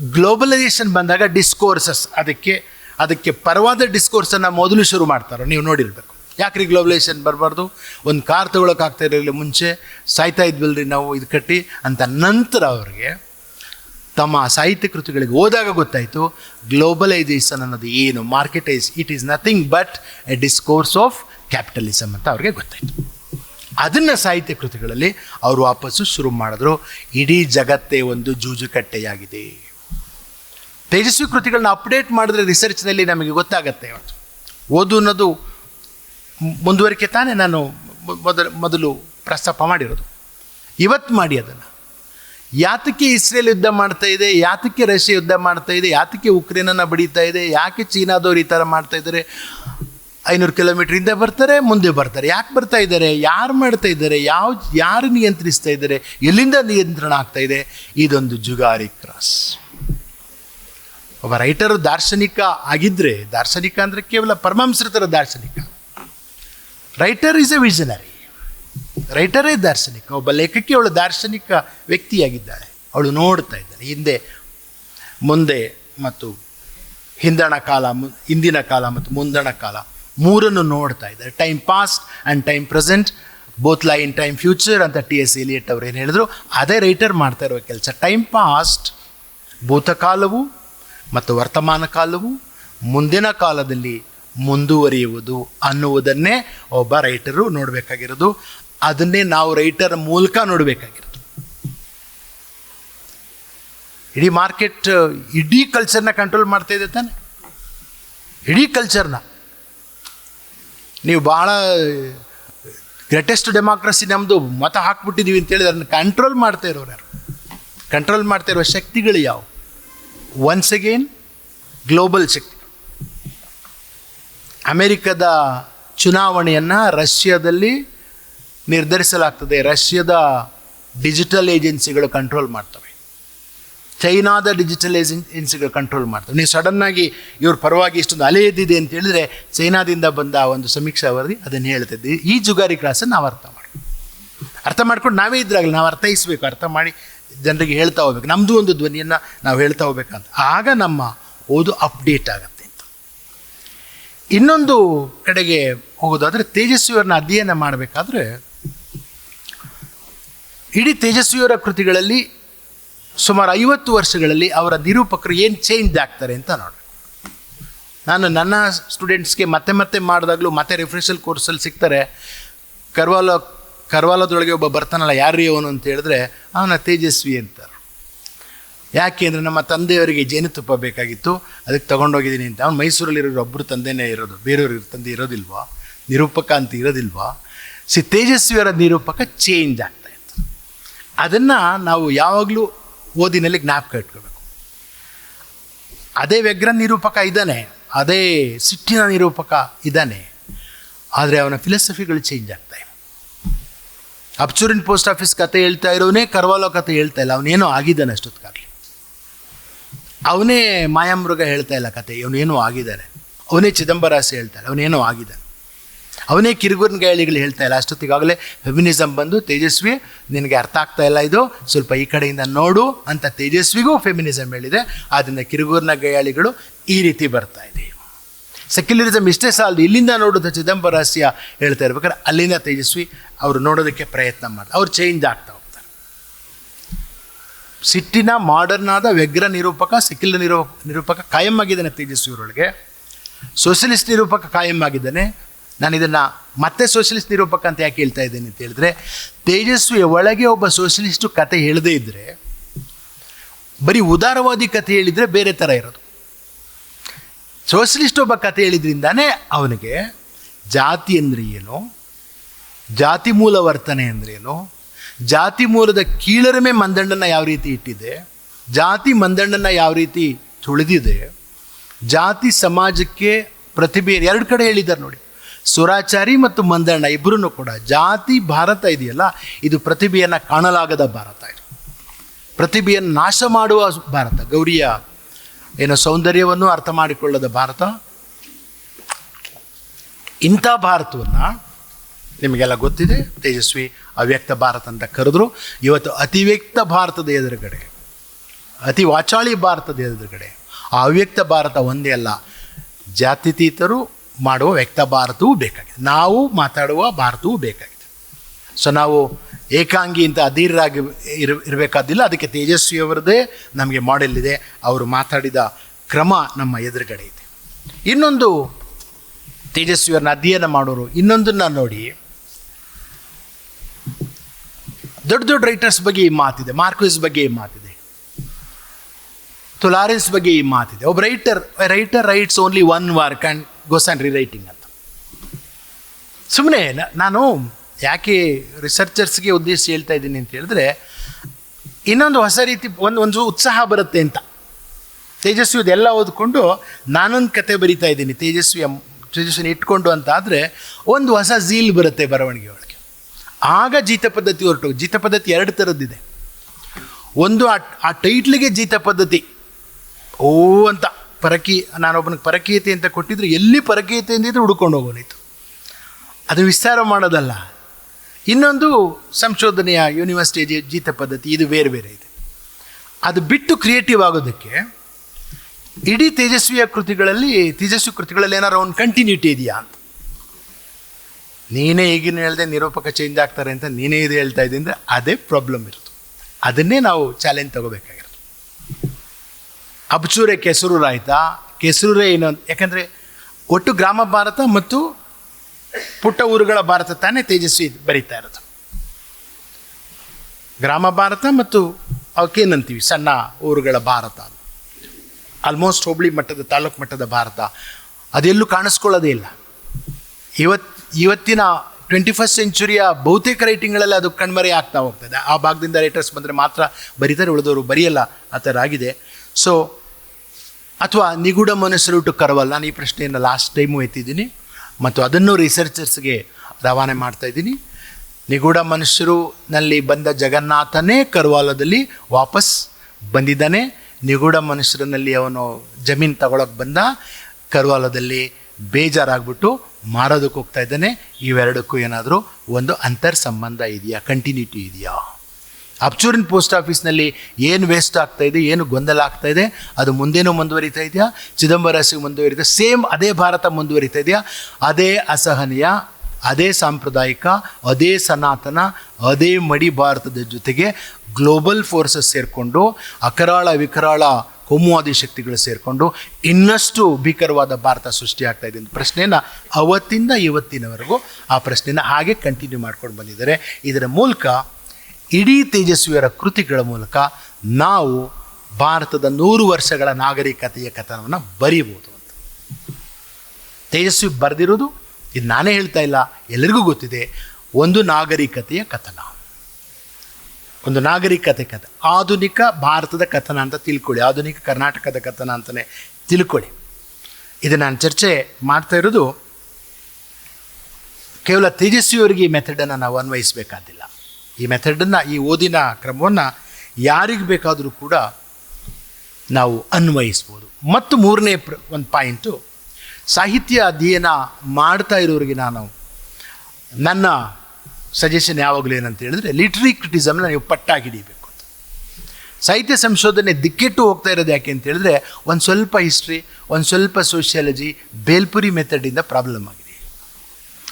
ಗ್ಲೋಬಲೈಸೇಷನ್ ಬಂದಾಗ ಡಿಸ್ಕೋರ್ಸಸ್ ಅದಕ್ಕೆ ಅದಕ್ಕೆ ಪರವಾದ ಡಿಸ್ಕೋರ್ಸನ್ನು ಮೊದಲು ಶುರು ಮಾಡ್ತಾರೋ, ನೀವು ನೋಡಿರಬೇಕು. ಯಾಕ್ರಿ ಗ್ಲೋಬಲೈಸೇಷನ್ ಬರಬಾರ್ದು? ಒಂದು ಕಾರ್ ತೊಗೊಳಕ್ಕಾಗ್ತಾ ಇರಲಿಲ್ಲ ಮುಂಚೆ, ಸಾಯ್ತಾ ಇದ್ವಲ್ರಿ ನಾವು ಇದು ಕಟ್ಟಿ ಅಂತ ನಂತರ ಅವರಿಗೆ ತಮ್ಮ ಸಾಹಿತ್ಯ ಕೃತಿಗಳಿಗೆ ಹೋದಾಗ ಗೊತ್ತಾಯಿತು ಗ್ಲೋಬಲೈಸೇಷನ್ ಅನ್ನೋದು ಏನು marketise it is nothing but a discourse of capitalism ಅಂತ ಅವ್ರಿಗೆ ಗೊತ್ತಾಯಿತು. ಅದನ್ನು ಸಾಹಿತ್ಯ ಕೃತಿಗಳಲ್ಲಿ ಅವರು ವಾಪಸ್ಸು ಶುರು ಮಾಡಿದ್ರು, ಇಡೀ ಜಗತ್ತೇ ಒಂದು ಜೂಜುಕಟ್ಟೆಯಾಗಿದೆ. ತೇಜಸ್ವಿ ಕೃತಿಗಳನ್ನ ಅಪ್ಡೇಟ್ ಮಾಡಿದ್ರೆ ರಿಸರ್ಚ್ನಲ್ಲಿ ನಮಗೆ ಗೊತ್ತಾಗತ್ತೆ ಇವತ್ತು. ಓದು ಅನ್ನೋದು ಮುಂದುವರಿಕೆ ತಾನೇ ನಾನು ಮೊದಲು ಮೊದಲು ಪ್ರಸ್ತಾಪ ಮಾಡಿರೋದು. ಇವತ್ತು ಮಾಡಿ ಅದನ್ನು. ಯಾತಕ್ಕೆ ಇಸ್ರೇಲ್ ಯುದ್ಧ ಮಾಡ್ತಾ ಇದೆ, ಯಾತಕ್ಕೆ ರಷ್ಯಾ ಯುದ್ಧ ಮಾಡ್ತಾ ಇದೆ, ಯಾತಕ್ಕೆ ಉಕ್ರೇನನ್ನು ಬಡೀತಾ ಇದೆ, ಯಾಕೆ ಚೀನಾದವರು ಈ ಥರ ಮಾಡ್ತಾ ಇದ್ದಾರೆ? ಐನೂರು ಕಿಲೋಮೀಟ್ರಿಂದ ಬರ್ತಾರೆ, ಮುಂದೆ ಬರ್ತಾರೆ. ಯಾಕೆ ಬರ್ತಾ ಇದ್ದಾರೆ? ಯಾರು ಮಾಡ್ತಾ ಇದ್ದಾರೆ? ಯಾವ ಯಾರು ನಿಯಂತ್ರಿಸ್ತಾ ಇದ್ದಾರೆ? ಎಲ್ಲಿಂದ ನಿಯಂತ್ರಣ ಆಗ್ತಾ ಇದೆ? ಇದೊಂದು ಜುಗಾರಿ ಕ್ರಾಸ್. ಒಬ್ಬ ರೈಟರು ದಾರ್ಶನಿಕ ಆಗಿದ್ದರೆ ದಾರ್ಶನಿಕ ಅಂದರೆ ಕೇವಲ ಪರಮಾಂಸೃತರ ದಾರ್ಶನಿಕ. ರೈಟರ್ ಈಸ್ ಎ ವಿಷನರಿ ರೈಟರೇ ದಾರ್ಶನಿಕ, ಒಬ್ಬ ಲೇಖಕಿ ಅವಳು ದಾರ್ಶನಿಕ ವ್ಯಕ್ತಿಯಾಗಿದ್ದಾಳೆ. ಅವಳು ನೋಡ್ತಾ ಇದ್ದಾಳೆ. ಹಿಂದೆ, ಮುಂದೆ ಮತ್ತು ಹಿಂದಣ ಕಾಲ ಇಂದಿನ ಕಾಲ ಮತ್ತು ಮುಂದಣ ಕಾಲ ಮೂರನ್ನು ನೋಡ್ತಾ ಇದ್ದಾರೆ. Time past and time present both lie in time future ಅಂತ ಟಿ ಎಸ್ ಎಲಿಯಟ್ ಅವರು ಏನು ಹೇಳಿದ್ರು, ಅದೇ ರೈಟರ್ ಮಾಡ್ತಾ ಇರುವ ಕೆಲಸ. ಟೈಮ್ ಪಾಸ್ಟ್ ಭೂತಕಾಲವು ಮತ್ತು ವರ್ತಮಾನ ಕಾಲವು ಮುಂದಿನ ಕಾಲದಲ್ಲಿ ಮುಂದುವರಿಯುವುದು ಅನ್ನುವುದನ್ನೇ ಒಬ್ಬ ರೈಟರು ನೋಡಬೇಕಾಗಿರೋದು. ಅದನ್ನೇ ನಾವು ರೈಟರ್ ಮೂಲಕ ನೋಡಬೇಕಾಗಿರೋದು. ಇಡೀ ಮಾರ್ಕೆಟ್, ಇಡೀ ಕಲ್ಚರ್ನ ಕಂಟ್ರೋಲ್ ಮಾಡ್ತಾ ಇದೆ ತಾನೆ. ಇಡೀ ಕಲ್ಚರ್ನ ನೀವು ಭಾಳ ಗ್ರೇಟೆಸ್ಟ್ ಡೆಮಾಕ್ರಸಿ ನಮ್ಮದು ಮತ ಹಾಕ್ಬಿಟ್ಟಿದ್ದೀವಿ ಅಂತೇಳಿ ಅದನ್ನು ಕಂಟ್ರೋಲ್ ಮಾಡ್ತಾ ಇರೋರು ಯಾರು? ಕಂಟ್ರೋಲ್ ಮಾಡ್ತಾ ಇರುವ ಶಕ್ತಿಗಳು ಯಾವುವು ಒನ್ಸ್ ಅಗೇನ್ ಗ್ಲೋಬಲ್ ಶಕ್ತಿ. ಅಮೆರಿಕದ ಚುನಾವಣೆಯನ್ನು ರಷ್ಯಾದಲ್ಲಿ ನಿರ್ಧರಿಸಲಾಗ್ತದೆ. ರಷ್ಯಾದ ಡಿಜಿಟಲ್ ಏಜೆನ್ಸಿಗಳು ಕಂಟ್ರೋಲ್ ಮಾಡ್ತವೆ. ಚೈನಾದ ಡಿಜಿಟಲ್ ಏಜೆನ್ಸಿಗಳು ಕಂಟ್ರೋಲ್ ಮಾಡ್ತವೆ. ನೀವು ಸಡನ್ನಾಗಿ ಇವ್ರ ಪರವಾಗಿ ಇಷ್ಟೊಂದು ಅಲೆ ಎದ್ದಿದೆ ಅಂತ ಹೇಳಿದ್ರೆ ಚೈನಾದಿಂದ ಬಂದ ಒಂದು ಸಮೀಕ್ಷಾ ವರದಿ ಅದನ್ನು ಹೇಳ್ತಿದ್ದೆ ಈ ಜುಗಾರಿ ಕ್ಲಾಸನ್ನು ನಾವು ಅರ್ಥ ಮಾಡಿ ಅರ್ಥ ಮಾಡ್ಕೊಂಡು ನಾವೇ ಇದ್ರಾಗಲಿ ನಾವು ಅರ್ಥೈಸ್ಬೇಕು, ಅರ್ಥ ಮಾಡಿ ಜನರಿಗೆ ಹೇಳ್ತಾ ಹೋಗ್ಬೇಕು. ನಮ್ಮದು ಒಂದು ಧ್ವನಿಯನ್ನು ನಾವು ಹೇಳ್ತಾ ಹೋಗ್ಬೇಕಂತ. ಆಗ ನಮ್ಮ ಓದು ಅಪ್ಡೇಟ್ ಆಗುತ್ತೆ ಅಂತ. ಇನ್ನೊಂದು ಕಡೆಗೆ ಹೋಗೋದಾದರೆ ತೇಜಸ್ವಿಯವರನ್ನ ಅಧ್ಯಯನ ಮಾಡಬೇಕಾದ್ರೆ ಇಡೀ ತೇಜಸ್ವಿಯವರ ಕೃತಿಗಳಲ್ಲಿ ಸುಮಾರು ಐವತ್ತು ವರ್ಷಗಳಲ್ಲಿ ಅವರ ನಿರೂಪಕರು ಏನು ಚೇಂಜ್ ಆಗ್ತಾರೆ ಅಂತ ನೋಡಿ ನಾನು ನನ್ನ ಸ್ಟೂಡೆಂಟ್ಸ್ಗೆ ಮತ್ತೆ ಮತ್ತೆ ಮಾಡಿದಾಗಲೂ ಮತ್ತೆ ರಿಫ್ರೆಷಲ್ ಕೋರ್ಸಲ್ಲಿ ಸಿಗ್ತಾರೆ. ಕರ್ವಾಲ ಕರ್ವಾಲದೊಳಗೆ ಒಬ್ಬ ಬರ್ತಾನಲ್ಲ ಯಾರು ಅವನು ಅಂತ ಹೇಳಿದ್ರೆ, ಅವನ ತೇಜಸ್ವಿ ಅಂತಾರೆ. ಯಾಕೆ ಅಂದರೆ ನಮ್ಮ ತಂದೆಯವರಿಗೆ ಜೇನುತುಪ್ಪ ಬೇಕಾಗಿತ್ತು, ಅದಕ್ಕೆ ತೊಗೊಂಡೋಗಿದ್ದೀನಿ ಅಂತ. ಅವ್ನು ಮೈಸೂರಲ್ಲಿರೋರು ಒಬ್ಬರು ತಂದೆನೇ ಇರೋದು, ಬೇರೆಯವ್ರ ತಂದೆ ಇರೋದಿಲ್ವಾ? ನಿರೂಪಕ ಅಂತ ಇರೋದಿಲ್ವಾ? ಸಿ ತೇಜಸ್ವಿಯವರ ನಿರೂಪಕ ಚೇಂಜ್ ಆಗ್ತಾ ಇತ್ತು. ಅದನ್ನು ನಾವು ಯಾವಾಗಲೂ ಓದಿನಲ್ಲಿ ಜ್ಞಾಪಕ ಇಟ್ಕೋಬೇಕು. ಅದೇ ವ್ಯಗ್ರ ನಿರೂಪಕ ಇದ್ದಾನೆ, ಅದೇ ಸಿಟ್ಟಿನ ನಿರೂಪಕ ಇದ್ದಾನೆ, ಆದರೆ ಅವನ ಫಿಲಸಫಿಗಳು ಚೇಂಜ್ ಆಗ್ತಾ ಇವೆ ಅಬ್ಚೂರಿನ್ ಪೋಸ್ಟ್ ಆಫೀಸ್ ಕತೆ ಹೇಳ್ತಾ ಇರೋನೇ ಕರ್ವಾಲೋ ಕತೆ ಹೇಳ್ತಾ ಇಲ್ಲ. ಅವನೇನೋ ಆಗಿದ್ದಾನೆ ಅಷ್ಟೊತ್ತಿಗಾಗಲಿ ಅವನೇ ಮಾಯಾಮೃಗ ಹೇಳ್ತಾ ಇಲ್ಲ ಕತೆ. ಇವನೇನೋ ಆಗಿದ್ದಾನೆ. ಅವನೇ ಚಿದಂಬರಾಸಿ ಹೇಳ್ತಾನೆ ಅವನೇನೋ ಆಗಿದ್ದಾನೆ. ಅವನೇ ಕಿರುಗುರ್ನ ಗಾಯಳಿಗಳು ಹೇಳ್ತಾ ಇಲ್ಲ. ಅಷ್ಟೊತ್ತಿಗಾಗಲೇ ಫೆಮಿನಿಸಮ್ ಬಂದು ತೇಜಸ್ವಿ, ನಿನಗೆ ಅರ್ಥ ಆಗ್ತಾ ಇಲ್ಲ ಇದು. ಸ್ವಲ್ಪ ಈ ಕಡೆಯಿಂದ ನೋಡು ಅಂತ ತೇಜಸ್ವಿಗೂ ಫೆಮಿನಿಸಮ್ ಹೇಳಿದೆ. ಆದ್ದರಿಂದ ಕಿರುಗುರ್ನ ಗಯಾಳಿಗಳು ಈ ರೀತಿ ಬರ್ತಾ ಇದೆ. ಸೆಕ್ಯುಲರಿಸಮ್ ಇಷ್ಟೇ ಸಾಲದು ಇಲ್ಲಿಂದ ನೋಡೋದು ಚಿದಂಬರಾಸ್ಯ ಹೇಳ್ತಾ ಇರ್ಬೇಕಾದ್ರೆ ಅಲ್ಲಿಂದ ತೇಜಸ್ವಿ ಅವರು ನೋಡೋದಕ್ಕೆ ಪ್ರಯತ್ನ ಮಾಡ್ತಾರೆ. ಅವ್ರು ಚೇಂಜ್ ಆಗ್ತಾ ಹೋಗ್ತಾರೆ. ಸಿಟ್ಟಿನ ಮಾಡರ್ನ್ ಆದ ವ್ಯಗ್ರ ನಿರೂಪಕ ಸೆಕ್ಯುಲರ್ ನಿರೂ ನಿರೂಪಕ ಕಾಯಂ ಆಗಿದ್ದಾನೆ ತೇಜಸ್ವಿ ಅವರೊಳಗೆ. ಸೋಷಲಿಸ್ಟ್ ನಿರೂಪಕ ಕಾಯಂ ಆಗಿದ್ದಾನೆ. ನಾನು ಇದನ್ನು ಮತ್ತೆ ಸೋಷಲಿಸ್ಟ್ ನಿರೂಪಕ ಅಂತ ಯಾಕೆ ಹೇಳ್ತಾ ಇದ್ದೇನೆ ಅಂತ ಹೇಳಿದ್ರೆ, ತೇಜಸ್ವಿಯ ಒಳಗೆ ಒಬ್ಬ ಸೋಷಲಿಸ್ಟು ಕತೆ ಹೇಳದೇ ಇದ್ದರೆ ಬರೀ ಉದಾರವಾದಿ ಕತೆ ಹೇಳಿದರೆ ಬೇರೆ ಥರ ಇರೋದು. ಸೋಷಲಿಸ್ಟ್ ಒಬ್ಬ ಕತೆ ಹೇಳಿದ್ರಿಂದಾನೇ ಅವನಿಗೆ ಜಾತಿ ಅಂದರೆ ಏನು? ಜಾತಿ ಮೂಲ ವರ್ತನೆ ಅಂದ್ರೇನು ಜಾತಿ ಮೂಲದ ಕೀಳರಿಮೆ ಮಂದಣ್ಣನ ಯಾವ ರೀತಿ ಇಟ್ಟಿದೆ? ಜಾತಿ ಮಂದಣ್ಣನ ಯಾವ ರೀತಿ ತುಳಿದಿದೆ? ಜಾತಿ ಸಮಾಜಕ್ಕೆ ಪ್ರತಿಭೆ ಎರಡು ಕಡೆ ಹೇಳಿದ್ದಾರೆ ನೋಡಿ. ಸುರಾಚಾರಿ ಮತ್ತು ಮಂದಣ್ಣ ಇಬ್ಬರೂ ಕೂಡ ಜಾತಿ ಭಾರತ ಇದೆಯಲ್ಲ, ಇದು ಪ್ರತಿಭೆಯನ್ನು ಕಾಣಲಾಗದ ಭಾರತ ಇದು. ಪ್ರತಿಭೆಯನ್ನು ನಾಶ ಮಾಡುವ ಭಾರತ, ಗೌರಿಯ ಏನೋ ಸೌಂದರ್ಯವನ್ನು ಅರ್ಥ ಮಾಡಿಕೊಳ್ಳದ ಭಾರತ. ಇಂಥ ಭಾರತವನ್ನು ನಿಮಗೆಲ್ಲ ಗೊತ್ತಿದೆ? ತೇಜಸ್ವಿ ಅವ್ಯಕ್ತ ಭಾರತ ಅಂತ ಕರೆದ್ರು. ಇವತ್ತು ಅತಿವ್ಯಕ್ತ ಭಾರತದ ಎದುರುಗಡೆ, ಅತಿ ವಾಚಾಳಿ ಭಾರತದ ಎದುರುಗಡೆ, ಆ ಅವ್ಯಕ್ತ ಭಾರತ ಒಂದೇ ಅಲ್ಲ, ಜಾತ್ಯತೀತರು ಮಾಡುವ ವ್ಯಕ್ತ ಭಾರತವೂ ಬೇಕಾಗಿದೆ. ನಾವು ಮಾತಾಡುವ ಭಾರತವೂ ಬೇಕಾಗಿದೆ. ಸೊ ನಾವು ಏಕಾಂಗಿ ಅಂತ ಅಧೀರರಾಗಿ ಇರ, ಇರಬೇಕಾದಿಲ್ಲ, ಅದಕ್ಕೆ ತೇಜಸ್ವಿಯವರದೇ ನಮಗೆ ಮಾಡೆಲ್ ಇದೆ ಅವರು ಮಾತಾಡಿದ ಕ್ರಮ ನಮ್ಮ ಎದುರುಗಡೆ ಇದೆ. ಇನ್ನೊಂದು ತೇಜಸ್ವಿಯವರನ್ನ ಅಧ್ಯಯನ ಮಾಡೋರು, ಇನ್ನೊಂದನ್ನು ನೋಡಿ. ದೊಡ್ಡ ದೊಡ್ಡ ರೈಟರ್ಸ್ ಬಗ್ಗೆ ಈ ಮಾತಿದೆ ಮಾರ್ಕ್ವಿಸ್ ಬಗ್ಗೆ ಈ ಮಾತಿದೆ. ತುಲಾರೆನ್ಸ್ ಬಗ್ಗೆ ಈ ಮಾತಿದೆ. ಒಬ್ಬ writer writer writes only one work and goes and rewriting ಅಂತ. ಸುಮ್ಮನೆ ನಾನು ಯಾಕೆ ರಿಸರ್ಚರ್ಸ್ಗೆ ಉದ್ದೇಶಿಸಿ ಹೇಳ್ತಾ ಇದ್ದೀನಿ ಅಂತ ಹೇಳಿದ್ರೆ, ಇನ್ನೊಂದು ಹೊಸ ರೀತಿ ಒಂದು ಒಂದು ಉತ್ಸಾಹ ಬರುತ್ತೆ ಅಂತ. ತೇಜಸ್ವಿ ಇದೆಲ್ಲ ಓದ್ಕೊಂಡು ನಾನೊಂದು ಕತೆ ಬರಿತಾ ಇದ್ದೀನಿ, ತೇಜಸ್ವಿ ತೇಜಸ್ವಿನ ಇಟ್ಕೊಂಡು ಅಂತ ಆದರೆ ಒಂದು ಹೊಸ ಝೀಲ್ ಬರುತ್ತೆ ಬರವಣಿಗೆ ಒಳಗೆ. ಆಗ ಜೀತ ಪದ್ಧತಿ ಹೊರಟು, ಜೀತ ಪದ್ಧತಿ ಎರಡು ಥರದ್ದಿದೆ ಒಂದು ಆ ಆ ಟೈಟ್ಲಿಗೆ ಜೀತ ಪದ್ಧತಿ. ಓ ಅಂತ ಪರಕಿ, ನಾನೊಬ್ಬನಿಗೆ ಪರಕೀಯತೆ ಅಂತ ಕೊಟ್ಟಿದ್ರು ಎಲ್ಲಿ ಪರಕೀಯತೆ ಅಂದಿದ್ರೆ ಹುಡ್ಕೊಂಡು ಹೋಗೋನಿತ್ತು. ಅದು ವಿಸ್ತಾರ ಮಾಡೋದಲ್ಲ. ಇನ್ನೊಂದು ಸಂಶೋಧನೆಯ ಯೂನಿವರ್ಸಿಟಿ ಜೀತ ಪದ್ಧತಿ, ಇದು ಬೇರೆ ಬೇರೆ ಇದೆ. ಅದು ಬಿಟ್ಟು ಕ್ರಿಯೇಟಿವ್ ಆಗೋದಕ್ಕೆ ಇಡೀ ತೇಜಸ್ವಿಯ ಕೃತಿಗಳಲ್ಲಿ, ತೇಜಸ್ವಿ ಕೃತಿಗಳಲ್ಲಿ ಏನಾರು ಒಂದು ಕಂಟಿನ್ಯೂಟಿ ಇದೆಯಾ ಅಂತ. ನೀನೇ ಈಗಿನ ಹೇಳ್ದೆ ನಿರೂಪಕ ಚೇಂಜ್ ಆಗ್ತಾರೆ ಅಂತ ನೀನೇ ಇದು ಹೇಳ್ತಾ ಇದ್ದೀನಿ ಅಂದರೆ ಅದೇ ಪ್ರಾಬ್ಲಮ್ ಇರೋದು ಅದನ್ನೇ ನಾವು ಚಾಲೆಂಜ್ ತಗೋಬೇಕಾಗಿರೋದು. ಅಬ್ಚೂರೆ ಕೆಸರೂರಾಯ್ತಾ ಕೆಸರೂರೇ ಇನ್ನೊಂದು ಯಾಕಂದರೆ ಒಟ್ಟು ಗ್ರಾಮ ಭಾರತ ಮತ್ತು ಪುಟ್ಟ ಊರುಗಳ ಭಾರತ ತಾನೇ ತೇಜಸ್ವಿ ಬರೀತಾ ಇರೋದು. ಗ್ರಾಮ ಭಾರತ ಮತ್ತು ಅವಕ್ಕೇನಂತೀವಿ ಸಣ್ಣ ಊರುಗಳ ಭಾರತ. ಆಲ್ಮೋಸ್ಟ್ ಹೋಬಳಿ ಮಟ್ಟದ, ತಾಲೂಕು ಮಟ್ಟದ ಭಾರತ. ಅದೆಲ್ಲೂ ಕಾಣಿಸ್ಕೊಳ್ಳೋದೇ ಇಲ್ಲ. ಇವತ್ತು ಇವತ್ತಿನ ಟ್ವೆಂಟಿ ಫಸ್ಟ್ ಸೆಂಚುರಿಯ ಬಹುತೇಕ ರೈಟಿಂಗ್ಗಳಲ್ಲಿ ಅದು ಕಣ್ಮರೆ ಆಗ್ತಾ ಹೋಗ್ತದೆ. ಆ ಭಾಗದಿಂದ ರೈಟರ್ಸ್ ಬಂದರೆ ಮಾತ್ರ ಬರೀತಾರೆ, ಉಳಿದವರು ಬರೆಯಲ್ಲ, ಆ ಥರ ಆಗಿದೆ. ಸೊ ಅಥವಾ ನಿಗೂಢ ಮನಸ್ಸರು ಟು ಕರವಲ್ಲ. ನಾನು ಈ ಪ್ರಶ್ನೆಯನ್ನು ಲಾಸ್ಟ್ ಟೈಮು ಎತ್ತಿದ್ದೀನಿ. ಮತ್ತು ಅದನ್ನು ರಿಸರ್ಚರ್ಸ್ಗೆ ರವಾನೆ ಮಾಡ್ತಾ ಇದ್ದೀನಿ. ನಿಗೂಢ ಮನುಷ್ಯರುನಲ್ಲಿ ಬಂದ ಜಗನ್ನಾಥನೇ ಕರ್ವಾಲದಲ್ಲಿ ವಾಪಸ್ ಬಂದಿದ್ದಾನೆ. ನಿಗೂಢ ಮನುಷ್ಯರಲ್ಲಿ ಅವನು ಜಮೀನು ತಗೊಳಕ್ಕೆ ಬಂದ. ಕರ್ವಾಲದಲ್ಲಿ ಬೇಜಾರಾಗ್ಬಿಟ್ಟು ಮಾರೋದಕ್ಕೆ ಹೋಗ್ತಾ ಇದ್ದಾನೆ. ಇವೆರಡಕ್ಕೂ ಏನಾದರೂ ಒಂದು ಅಂತರ್ ಸಂಬಂಧ ಇದೆಯಾ? ಕಂಟಿನ್ಯೂಟಿ ಇದೆಯಾ? ಅಬ್ಚೂರಿನ ಪೋಸ್ಟ್ ಆಫೀಸ್ನಲ್ಲಿ ಏನು ವೇಸ್ಟ್ ಆಗ್ತಾ ಇದೆ, ಏನು ಗೊಂದಲ ಆಗ್ತಾ ಇದೆ, ಅದು ಮುಂದೇನೂ ಮುಂದುವರಿತಾ ಇದೆಯಾ? ಚಿದಂಬರಸಿಗೆ ಮುಂದುವರಿತಾ ಸೇಮ್ ಅದೇ ಭಾರತ ಮುಂದುವರಿತಾ ಇದೆಯಾ? ಅದೇ ಅಸಹನೀಯ, ಅದೇ ಸಾಂಪ್ರದಾಯಿಕ, ಅದೇ ಸನಾತನ, ಅದೇ ಮಡಿ ಭಾರತದ ಜೊತೆಗೆ ಗ್ಲೋಬಲ್ ಫೋರ್ಸಸ್ ಸೇರಿಕೊಂಡು, ಅಕರಾಳ ವಿಕರಾಳ ಕೋಮುವಾದಿ ಶಕ್ತಿಗಳು ಸೇರಿಕೊಂಡು ಇನ್ನಷ್ಟು ಭೀಕರವಾದ ಭಾರತ ಸೃಷ್ಟಿ ಆಗ್ತಾ ಇದೆ ಅಂತ ಪ್ರಶ್ನೆಯನ್ನು ಅವತ್ತಿಂದ ಇವತ್ತಿನವರೆಗೂ ಆ ಪ್ರಶ್ನೆನ ಹಾಗೆ ಕಂಟಿನ್ಯೂ ಮಾಡ್ಕೊಂಡು ಬಂದಿದ್ದಾರೆ. ಇದರ ಮೂಲಕ ಇಡೀ ತೇಜಸ್ವಿಯರ ಕೃತಿಗಳ ಮೂಲಕ ನಾವು ಭಾರತದ ನೂರು ವರ್ಷಗಳ ನಾಗರಿಕತೆಯ ಕಥನವನ್ನು ಬರೀಬೋದು ಅಂತ. ತೇಜಸ್ವಿ ಬರೆದಿರೋದು, ಇದು ನಾನೇ ಹೇಳ್ತಾ ಇಲ್ಲ ಎಲ್ಲರಿಗೂ ಗೊತ್ತಿದೆ, ಒಂದು ನಾಗರಿಕತೆಯ ಕಥನ. ಒಂದು ನಾಗರಿಕತೆ ಕಥೆ ಆಧುನಿಕ ಭಾರತದ ಕಥನ ಅಂತ ತಿಳ್ಕೊಳ್ಳಿ, ಆಧುನಿಕ ಕರ್ನಾಟಕದ ಕಥನ ಅಂತಲೇ ತಿಳ್ಕೊಳ್ಳಿ. ಇದು ನಾನು ಚರ್ಚೆ ಮಾಡ್ತಾ ಇರೋದು, ಕೇವಲ ತೇಜಸ್ವಿಯವರಿಗೆ ಈ ಮೆಥಡನ್ನು ನಾವು ಅನ್ವಯಿಸಬೇಕಾದಿಲ್ಲ. ಈ ಮೆಥಡನ್ನು, ಈ ಓದಿನ ಕ್ರಮವನ್ನು ಯಾರಿಗೆ ಬೇಕಾದರೂ ಕೂಡ ನಾವು ಅನ್ವಯಿಸ್ಬೋದು. ಮತ್ತು ಮೂರನೇ ಪ್ರ, ಒಂದು ಪಾಯಿಂಟು, ಸಾಹಿತ್ಯ ಅಧ್ಯಯನ ಮಾಡ್ತಾ ಇರೋರಿಗೆ ನಾನು ನನ್ನ ಸಜೆಷನ್ ಯಾವಾಗಲೂ ಏನಂತ ಹೇಳಿದ್ರೆ ಲಿಟ್ರರಿ ಕ್ರಿಟಿಸಮ್ನ ನೀವು ಪಟ್ಟಾಗಿ ಹಿಡಿಬೇಕು ಸಾಹಿತ್ಯ ಸಂಶೋಧನೆ ದಿಕ್ಕೆಟ್ಟು ಹೋಗ್ತಾ ಇರೋದು ಯಾಕೆ ಅಂತ ಹೇಳಿದ್ರೆ, ಒಂದು ಸ್ವಲ್ಪ ಹಿಸ್ಟ್ರಿ ಒಂದು ಸ್ವಲ್ಪ ಸೋಷಿಯಾಲಜಿ ಬೇಲ್ಪುರಿ ಮೆಥಡಿಂದ ಪ್ರಾಬ್ಲಮ್ ಆಗಿದೆ.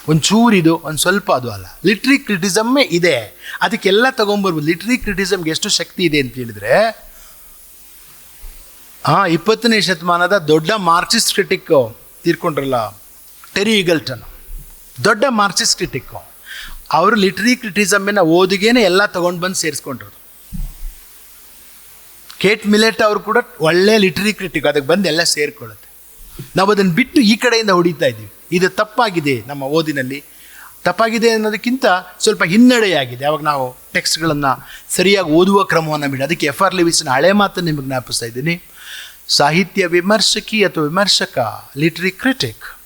ಒಂಚೂರಿದು ಒಂದು ಸ್ವಲ್ಪ ಅದು ಅಲ್ಲ. ಲಿಟ್ರಿ ಕ್ರಿಟಿಸಮ್ಮೇ ಇದೆ. ಅದಕ್ಕೆಲ್ಲ ತೊಗೊಂಬರ್ಬೋದು ಲಿಟ್ರಿ ಕ್ರಿಟಿಸಮ್ಗೆ ಎಷ್ಟು ಶಕ್ತಿ ಇದೆ ಅಂತ ಹೇಳಿದ್ರೆ ಹಾಂ ಇಪ್ಪತ್ತನೇ ಶತಮಾನದ ದೊಡ್ಡ ಮಾರ್ಕ್ಸಿಸ್ಟ್ ಕ್ರಿಟಿಕ್ ತೀರ್ಕೊಂಡ್ರಲ್ಲ ಟೆರಿ ಈಗಲ್ಟನ್ ದೊಡ್ಡ ಮಾರ್ಕ್ಸಿಸ್ಟ್ ಕ್ರಿಟಿಕ್ಕು ಅವರು ಲಿಟ್ರಿ ಕ್ರಿಟಿಸಮ್ಮಿನ ಓದಿಗೇನೆ ಎಲ್ಲ ತೊಗೊಂಡು ಬಂದು ಸೇರಿಸ್ಕೊಂಡ್ರು. ಕೇಟ್ ಮಿಲೆಟ್ ಅವರು ಕೂಡ ಒಳ್ಳೆ ಲಿಟ್ರಿ ಕ್ರಿಟಿಕ್ ಅದಕ್ಕೆ ಬಂದು ಎಲ್ಲ ಸೇರಿಕೊಳ್ಳುತ್ತೆ. ನಾವು ಅದನ್ನು ಬಿಟ್ಟು ಈ ಕಡೆಯಿಂದ ಹೊಡಿತಾ ಇದ್ದೀವಿ. ಇದು ತಪ್ಪಾಗಿದೆ ನಮ್ಮ ಓದಿನಲ್ಲಿ. ತಪ್ಪಾಗಿದೆ ಅನ್ನೋದಕ್ಕಿಂತ ಸ್ವಲ್ಪ ಹಿನ್ನಡೆಯಾಗಿದೆ. ಅವಾಗ ನಾವು ಟೆಕ್ಸ್ಟ್ಗಳನ್ನು ಸರಿಯಾಗಿ ಓದುವ ಕ್ರಮವನ್ನು ಬಿಡಿ. ಅದಕ್ಕೆ ಎಫ್ ಆರ್ ಲಿವಿಸ್ನ ಹಳೆ ಮಾತನ್ನು ನಿಮಗೆ ಜ್ಞಾಪಿಸ್ತಾ ಇದ್ದೀನಿ. ಸಾಹಿತ್ಯ ವಿಮರ್ಶಕಿ ಅಥವಾ ವಿಮರ್ಶಕ, ಲಿಟ್ರಿ ಕ್ರಿಟಿಕ್.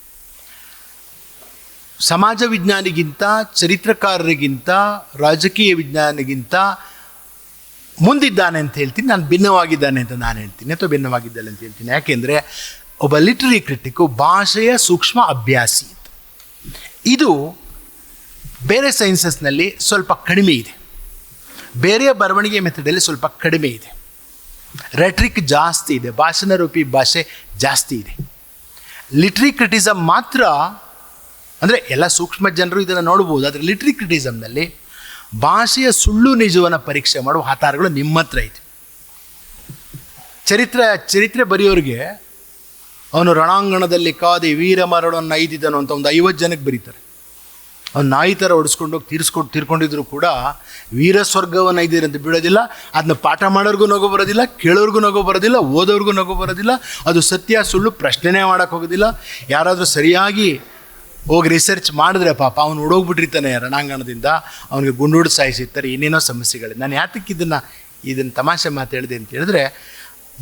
ಸಮಾಜ ವಿಜ್ಞಾನಿಗಿಂತ, ಚರಿತ್ರಕಾರರಿಗಿಂತ, ರಾಜಕೀಯ ವಿಜ್ಞಾನಿಗಿಂತ ಮುಂದಿದ್ದಾನೆ ಅಂತ ಹೇಳ್ತೀನಿ. ನಾನು ಭಿನ್ನವಾಗಿದ್ದಾನೆ ಅಂತ ನಾನು ಹೇಳ್ತೀನಿ ಅಥವಾ ಭಿನ್ನವಾಗಿದ್ದಾನೆ ಅಂತ ಹೇಳ್ತೀನಿ. ಯಾಕೆಂದರೆ ಒಬ್ಬ ಲಿಟ್ರರಿ ಕ್ರಿಟಿಕ್ಕು ಭಾಷೆಯ ಸೂಕ್ಷ್ಮ ಅಭ್ಯಾಸಿ. ಇದು ಬೇರೆ ಸೈನ್ಸಸ್ನಲ್ಲಿ ಸ್ವಲ್ಪ ಕಡಿಮೆ ಇದೆ. ಬೇರೆ ಬರವಣಿಗೆ ಮೆಥಡಲ್ಲಿ ಸ್ವಲ್ಪ ಕಡಿಮೆ ಇದೆ. ರೆಟ್ರಿಕ್ ಜಾಸ್ತಿ ಇದೆ, ಭಾಷಣ ರೂಪಿ ಭಾಷೆ ಜಾಸ್ತಿ ಇದೆ. ಲಿಟ್ರಿ ಕ್ರಿಟಿಸಮ್ ಮಾತ್ರ ಅಂದರೆ ಎಲ್ಲ ಸೂಕ್ಷ್ಮ ಜನರು ಇದನ್ನು ನೋಡ್ಬೋದು, ಆದರೆ ಲಿಟ್ರಿ ಕ್ರಿಟಿಸಮ್ನಲ್ಲಿ ಭಾಷೆಯ ಸುಳ್ಳು ನಿಜವನ್ನು ಪರೀಕ್ಷೆ ಮಾಡುವ ಹತಾರಗಳು ನಿಮ್ಮ ಹತ್ರ ಇದೆ. ಚರಿತ್ರೆ ಚರಿತ್ರೆ ಬರೆಯೋರಿಗೆ ಅವನು ರಣಾಂಗಣದಲ್ಲಿ ಕಾದಿ ವೀರ ಮರಳನ್ನು ಐದಿದನು ಅಂತ ಒಂದು ಐವತ್ತು ಜನಕ್ಕೆ ಬರೀತಾರೆ. ಅವ್ನು ನಾಯಿ ಥರ ಹೊಡಿಸ್ಕೊಂಡು ಹೋಗಿ ತೀರಿಸ್ಕೊಂಡು ತೀರ್ಕೊಂಡಿದ್ರು ಕೂಡ ವೀರ ಸ್ವರ್ಗವನ್ನು ಐದಿರಂತ ಬಿಡೋದಿಲ್ಲ ಅದನ್ನ ಪಾಠ ಮಾಡೋರ್ಗೂ ನಗು ಬರೋದಿಲ್ಲ, ಕೇಳೋರ್ಗೂ ನಗು ಬರೋದಿಲ್ಲ, ಓದೋರ್ಗೂ ನಗು ಬರೋದಿಲ್ಲ, ಅದು ಸತ್ಯ ಸುಳ್ಳು ಪ್ರಶ್ನೆನೇ ಮಾಡೋಕ್ಕೆ ಹೋಗೋದಿಲ್ಲ. ಯಾರಾದರೂ ಸರಿಯಾಗಿ ಹೋಗಿ ರಿಸರ್ಚ್ ಮಾಡಿದ್ರೆ ಪಾಪ ಅವನು ಹುಡೋಗ್ಬಿಟ್ಟಿರ್ತಾನೆ ರಣಾಂಗಣದಿಂದ, ಅವನಿಗೆ ಗುಂಡೂಡು ಸಾಯಿಸಿರ್ತಾರೆ, ಏನೇನೋ ಸಮಸ್ಯೆಗಳು ನಾನು ಯಾತಕ್ಕೆ ಇದನ್ನು ಇದನ್ನು ತಮಾಷೆ ಮಾತು ಹೇಳಿದೆ ಅಂತ ಹೇಳಿದ್ರೆ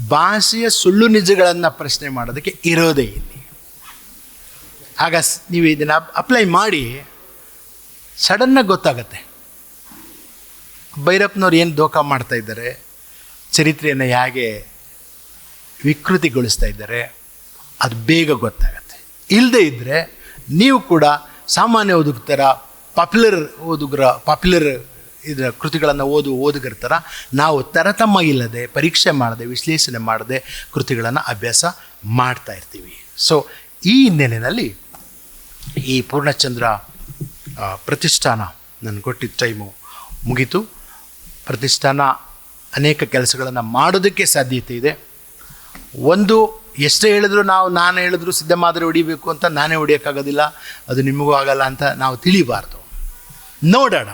ಭಾಷೆಯ ಸುಳ್ಳು ನಿಜಗಳನ್ನು ಪ್ರಶ್ನೆ ಮಾಡೋದಕ್ಕೆ ಇರೋದೇ ಇಲ್ಲಿ. ಆಗ ನೀವು ಇದನ್ನು ಅಪ್ಲೈ ಮಾಡಿ ಸಡನ್ನಾಗಿ ಗೊತ್ತಾಗತ್ತೆ. ಭೈರಪ್ಪನವ್ರು ಏನು ದೋಖ ಮಾಡ್ತಾ ಇದ್ದಾರೆ, ಚರಿತ್ರೆಯನ್ನು ಹೇಗೆ ವಿಕೃತಿಗೊಳಿಸ್ತಾ ಇದ್ದಾರೆ, ಅದು ಬೇಗ ಗೊತ್ತಾಗತ್ತೆ. ಇಲ್ಲದೇ ಇದ್ದರೆ ನೀವು ಕೂಡ ಸಾಮಾನ್ಯ ಓದುಗರ ಪಾಪ್ಯುಲರ್ ಓದುಗರ ಪಾಪ್ಯುಲರ್ ಇದರ ಕೃತಿಗಳನ್ನು ಓದು ಓದುಗರ ಥರ ನಾವು ತರತಮ್ಮ ಇಲ್ಲದೆ, ಪರೀಕ್ಷೆ ಮಾಡದೆ, ವಿಶ್ಲೇಷಣೆ ಮಾಡದೆ ಕೃತಿಗಳನ್ನು ಅಭ್ಯಾಸ ಮಾಡ್ತಾ ಇರ್ತೀವಿ. ಸೊ ಈ ಹಿನ್ನೆಲೆಯಲ್ಲಿ ಈ ಪೂರ್ಣಚಂದ್ರ ಪ್ರತಿಷ್ಠಾನ ನನಗೆ ಕೊಟ್ಟಿದ್ದ ಟೈಮು ಮುಗೀತು. ಪ್ರತಿಷ್ಠಾನ ಅನೇಕ ಕೆಲಸಗಳನ್ನು ಮಾಡೋದಕ್ಕೆ ಸಾಧ್ಯತೆ ಇದೆ. ಒಂದು, ಎಷ್ಟೇ ಹೇಳಿದ್ರು ನಾವು, ನಾನು ಹೇಳಿದ್ರು ಸಿದ್ಧಮಾದರೆ ಹೊಡಿಬೇಕು ಅಂತ ನಾನೇ ಹೊಡಿಯೋಕ್ಕಾಗೋದಿಲ್ಲ. ಅದು ನಿಮಗೂ ಆಗಲ್ಲ ಅಂತ ನಾವು ತಿಳಿಬಾರ್ದು. ನೋಡೋಣ.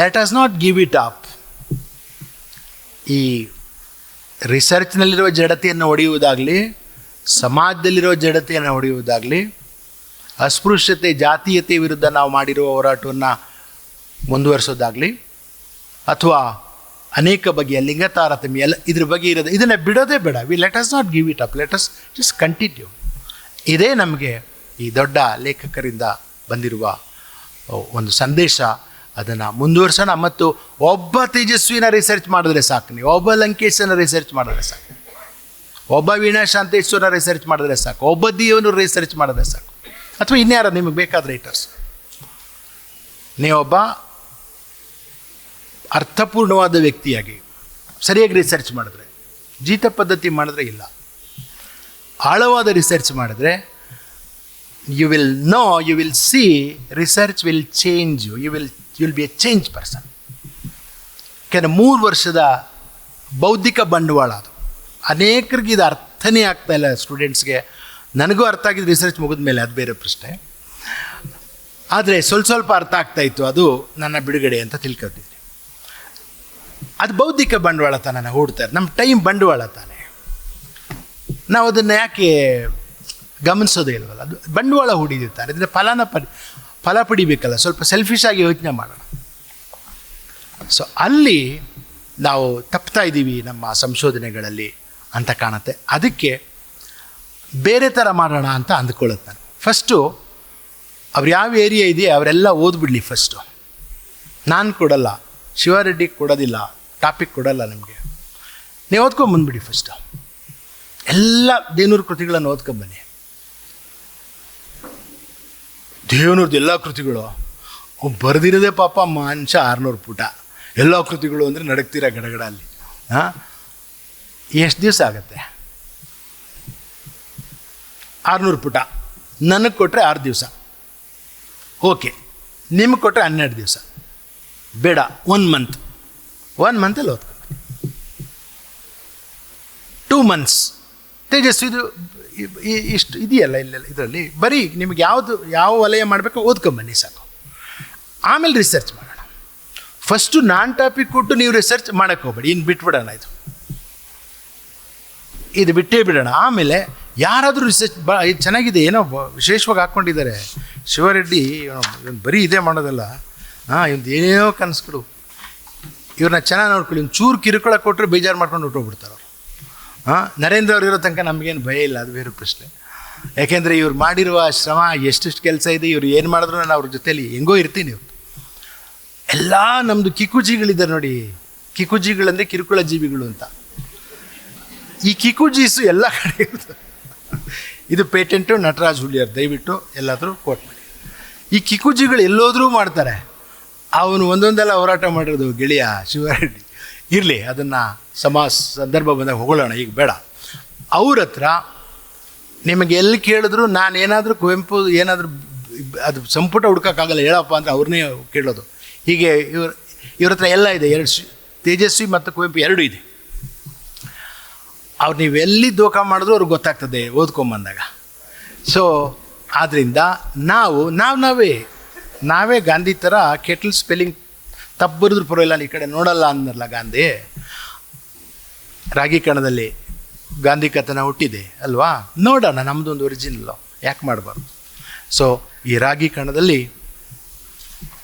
Let us not give it up ಈ ರಿಸರ್ಚ್ನಲ್ಲಿರುವ ಜಡತೆಯನ್ನು ಹೊಡೆಯುವುದಾಗಲಿ ಸಮಾಜದಲ್ಲಿರುವ ಜಡತೆಯನ್ನು ಹೊಡೆಯುವುದಾಗಲಿ ಅಸ್ಪೃಶ್ಯತೆ, ಜಾತೀಯತೆ ವಿರುದ್ಧ ನಾವು ಮಾಡಿರುವ ಹೋರಾಟವನ್ನು ಮುಂದುವರಿಸೋದಾಗಲಿ, ಅಥವಾ ಅನೇಕ ಬಗೆಯ ಲಿಂಗ ತಾರತಮ್ಯ ಎಲ್ಲ ಇದ್ರ ಬಗ್ಗೆ ಇರೋದು, ಇದನ್ನು ಬಿಡೋದೇ ಬೇಡ. We let us not give it up let us just continue ಇದೇ ನಮಗೆ ಈ ದೊಡ್ಡ ಲೇಖಕರಿಂದ ಬಂದಿರುವ, ಒಂದು ಸಂದೇಶ. ಅದನ್ನು ಮುಂದುವರ್ಸೋಣ ಮತ್ತು ಒಬ್ಬ ತೇಜಸ್ವಿನ ರಿಸರ್ಚ್ ಮಾಡಿದ್ರೆ ಸಾಕು ನೀವು. ಒಬ್ಬ ಲಂಕೇಶನ ರಿಸರ್ಚ್ ಮಾಡಿದ್ರೆ ಸಾಕು. ಒಬ್ಬ ವೀಣಾ ಶಾಂತೇಶ್ವರ ರಿಸರ್ಚ್ ಮಾಡಿದ್ರೆ ಸಾಕು. ಒಬ್ಬ ದೇವನು ರಿಸರ್ಚ್ ಮಾಡಿದ್ರೆ ಸಾಕು. ಅಥವಾ ಇನ್ಯಾರ ನಿಮಗೆ ಬೇಕಾದ ರೈಟರ್ಸ್ ನೀವೊಬ್ಬ ಅರ್ಥಪೂರ್ಣವಾದ ವ್ಯಕ್ತಿಯಾಗಿ ಸರಿಯಾಗಿ ರಿಸರ್ಚ್ ಮಾಡಿದ್ರೆ, ಜೀತ ಪದ್ಧತಿ ಮಾಡಿದ್ರೆ ಇಲ್ಲ. ಆಳವಾದ ರಿಸರ್ಚ್ ಮಾಡಿದ್ರೆ you will know you will see, research will change you you will you will be a change person ಯಾಕೆಂದರೆ ಮೂರು ವರ್ಷದ ಬೌದ್ಧಿಕ ಬಂಡವಾಳ ಅದು. ಅನೇಕರಿಗೆ ಇದು ಅರ್ಥನೇ ಇಲ್ಲ ಸ್ಟೂಡೆಂಟ್ಸ್ಗೆ. ನನಗೂ ಅರ್ಥ ಆಗಿದ್ದು ರಿಸರ್ಚ್ ಮುಗಿದ ಮೇಲೆ ಅದು ಬೇರೆ ಪ್ರಶ್ನೆ. ಆದರೆ ಸ್ವಲ್ಪ ಸ್ವಲ್ಪ ಅರ್ಥ ಆಗ್ತಾ ಇತ್ತು. ಅದು ನನ್ನ ಬಿಡುಗಡೆ ಅಂತ ತಿಳ್ಕೊತಿದ್ದೆ ಅದು ಬೌದ್ಧಿಕ ಬಂಡವಾಳ ತಾನೇ ಹೂಡ್ತಾರೆ ನಮ್ಮ ಟೈಮ್ ಬಂಡವಾಳ ತಾನೆ. ನಾವು ಅದನ್ನು ಯಾಕೆ ಗಮನಿಸೋದೇ ಇಲ್ವಲ್ಲ? ಅದು ಬಂಡವಾಳ ಹೂಡಿದಿರ್ತಾರೆ. ಅಂದರೆ ಫಲನ ಪಡಿ, ಫಲ ಪಡಿಬೇಕಲ್ಲ. ಸ್ವಲ್ಪ ಸೆಲ್ಫಿಶ್ ಆಗಿ ಯೋಚನೆ ಮಾಡೋಣ. ಸೊ ಅಲ್ಲಿ ನಾವು ತಪ್ತಾ ಇದ್ದೀವಿ ನಮ್ಮ ಸಂಶೋಧನೆಗಳಲ್ಲಿ ಅಂತ ಕಾಣುತ್ತೆ. ಅದಕ್ಕೆ ಬೇರೆ ಥರ ಮಾಡೋಣ ಅಂತ ಅಂದ್ಕೊಳ್ಳುತ್ತೆ ನಾನು. ಫಸ್ಟು ಅವ್ರು ಯಾವ ಏರಿಯಾ ಇದೆಯೋ ಅವರೆಲ್ಲ ಓದ್ಬಿಡ್ಲಿ ಫಸ್ಟು ನಾನು ಕೊಡಲ್ಲ, ಶಿವಾರೆಡ್ಡಿ ಕೊಡೋದಿಲ್ಲ ಟಾಪಿಕ್ ಕೊಡಲ್ಲ ನಮಗೆ. ನೀವು ಓದ್ಕೊಂಬಂದ್ಬಿಡಿ ಫಸ್ಟು ಎಲ್ಲ ದೇನೂರು ಕೃತಿಗಳನ್ನು ಓದ್ಕೊಂಬನ್ನಿ ದೇವನೂರ್ದು ಎಲ್ಲ ಕೃತಿಗಳು. ಅವು ಬರೆದಿರೋದೇ ಪಾಪ ಮಾಂಸ ಆರುನೂರು ಪುಟ. ಎಲ್ಲ ಕೃತಿಗಳು ಅಂದರೆ ನಡಕ್ತೀರ ಗಡಗಡ ಅಲ್ಲಿ ಹಾಂ ಎಷ್ಟು ದಿವಸ ಆಗುತ್ತೆ? ಆರುನೂರು ಪುಟ. ನನಗೆ ಕೊಟ್ಟರೆ ಆರು ದಿವಸ. ಓಕೆ. ನಿಮಗೆ ಕೊಟ್ಟರೆ ಹನ್ನೆರಡು ದಿವಸ. ಬೇಡ ಒನ್ ಮಂತ್ ಒನ್ ಮಂತಲ್ಲಿ ಓದ್ಕೊಂಡು ಟೂ ಮಂತ್ಸ್ ತೇಜಸ್ವಿದು ಇಷ್ಟು ಇದೆಯಲ್ಲ ಇಲ್ಲೆಲ್ಲ ಇದರಲ್ಲಿ? ಬರೀ ನಿಮಗೆ ಯಾವುದು, ಯಾವ ವಲಯ ಮಾಡಬೇಕು ಓದ್ಕೊಂಬನ್ನಿ ಸಾಕು. ಆಮೇಲೆ ರಿಸರ್ಚ್ ಮಾಡೋಣ. ಫಸ್ಟು ನಾನ್ ಟಾಪಿಕ್ ಕೊಟ್ಟು ನೀವು ರಿಸರ್ಚ್ ಮಾಡೋಕ್ಕೆ ಹೋಗ್ಬೇಡಿ. ಇನ್ನು ಬಿಟ್ಬಿಡೋಣ ಇದು. ಇದು ಬಿಟ್ಟೇ ಬಿಡೋಣ. ಆಮೇಲೆ ಯಾರಾದರೂ ರಿಸರ್ಚ್ ಬ, ಇದು ಚೆನ್ನಾಗಿದೆ, ಏನೋ ವಿಶೇಷವಾಗಿ ಹಾಕ್ಕೊಂಡಿದ್ದಾರೆ. ಶಿವರೆಡ್ಡಿ ಇವನು ಬರೀ ಇದೇ ಮಾಡೋದಲ್ಲ. ಹಾಂ ಇವ್ದು ಏನೇನೋ ಕನಸುಗಳು. ಇವ್ರನ್ನ ಚೆನ್ನಾಗಿ ನೋಡ್ಕೊಳ್ಳಿ. ಇವ್ನು ಚೂರು ಕಿರುಕುಳ ಕೊಟ್ಟರೆ ಬೇಜಾರು ಮಾಡ್ಕೊಂಡು ಹೊಟ್ಟೋಗ್ಬಿಡ್ತಾರೆ ಹಾಂ? ನರೇಂದ್ರ ಅವ್ರು ಇರೋ ತನಕ ನಮಗೇನು ಭಯ ಇಲ್ಲ, ಅದು ಬೇರೆ ಪ್ರಶ್ನೆ. ಯಾಕೆಂದರೆ ಇವ್ರು ಮಾಡಿರುವ ಶ್ರಮ, ಎಷ್ಟೆಷ್ಟು ಕೆಲಸ ಇದೆ, ಇವ್ರು ಏನು ಮಾಡಿದ್ರು ನಾನು ಅವ್ರ ಜೊತೆಯಲ್ಲಿ ಹೆಂಗೋ ಇರ್ತೀನಿ ಎಲ್ಲ ನಮ್ಮದು ಕಿಕುಜಿಗಳಿದ್ದಾರೆ ನೋಡಿ. ಕಿಕುಜಿಗಳಂದರೆ ಕಿರುಕುಳ ಜೀವಿಗಳು ಅಂತ. ಈ ಕಿಕುಜೀಸು ಎಲ್ಲ ಕಡೆ ಇರ್ತದೆ ಇದು ಪೇಟೆಂಟು, ನಟರಾಜ್ ಹುಲಿಯರ್, ದಯವಿಟ್ಟು ಎಲ್ಲಾದರೂ ಕೋಟ್ ಮಾಡಿ. ಈ ಕಿಕುಜಿಗಳು ಎಲ್ಲೋದರೂ ಮಾಡ್ತಾರೆ. ಅವನು ಒಂದೊಂದೆಲ್ಲ ಹೋರಾಟ ಮಾಡಿರೋದು ಗೆಳೆಯ ಶಿವರೆಡ್ಡಿ ಇರಲಿ, ಅದನ್ನು ಸಮಾಜ ಸಂದರ್ಭ ಬಂದಾಗ ಹೊಗಳೋಣ, ಈಗ ಬೇಡ. ಅವ್ರ ಹತ್ರ ನಿಮಗೆ ಎಲ್ಲಿ ಕೇಳಿದ್ರು ನಾನು ಏನಾದರೂ ಕುವೆಂಪು ಏನಾದರೂ ಅದು ಸಂಪುಟ ಹುಡ್ಕೋಕ್ಕಾಗಲ್ಲ, ಹೇಳಪ್ಪ ಅಂದರೆ ಅವ್ರನ್ನೇ ಕೇಳೋದು. ಹೀಗೆ ಇವ್ರ ಇವ್ರ ಹತ್ರ ಎಲ್ಲ ಇದೆ, ಎರಡು ತೇಜಸ್ವಿ ಮತ್ತು ಕುವೆಂಪು ಎರಡೂ ಇದೆ. ಅವ್ರು ನೀವು ಎಲ್ಲಿ ದೋಖ ಮಾಡಿದ್ರು ಅವ್ರಿಗೆ ಗೊತ್ತಾಗ್ತದೆ, ಓದ್ಕೊಂಬಂದಾಗ. ಸೊ ಆದ್ದರಿಂದ ನಾವು ನಾವು ನಾವೇ ನಾವೇ ಗಾಂಧಿ ಥರ ಕೆಟಲ್ ಸ್ಪೆಲ್ಲಿಂಗ್ ತಪ್ಪು ಬರೆದ್ರು ಪರವಾಗಿಲ್ಲ, ಈ ಕಡೆ ನೋಡಲ್ಲ ಅಂದ್ರಲ್ಲ ಗಾಂಧಿ. ರಾಗಿ ಕಣದಲ್ಲಿ ಗಾಂಧಿ ಕಥನ ಹುಟ್ಟಿದೆ, ಅಲ್ವಾ? ನೋಡೋಣ ನಮ್ಮದೊಂದು ಒರಿಜಿನಲ್ಲು ಯಾಕೆ ಮಾಡಬಾರ್ದು? ಸೊ ಈ ರಾಗಿ ಕಣದಲ್ಲಿ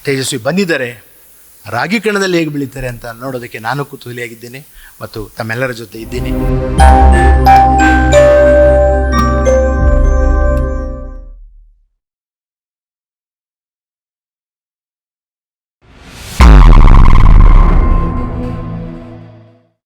ತೇಜಸ್ವಿ ಬಂದಿದ್ದಾರೆ. ರಾಗಿ ಕಣದಲ್ಲಿ ಹೇಗೆ ಬೆಳೀತಾರೆ ಅಂತ ನೋಡೋದಕ್ಕೆ ನಾನು ಕುತೂಹಲಿಯಾಗಿದ್ದೇನೆ ಮತ್ತು ತಮ್ಮೆಲ್ಲರ ಜೊತೆ ಇದ್ದೀನಿ.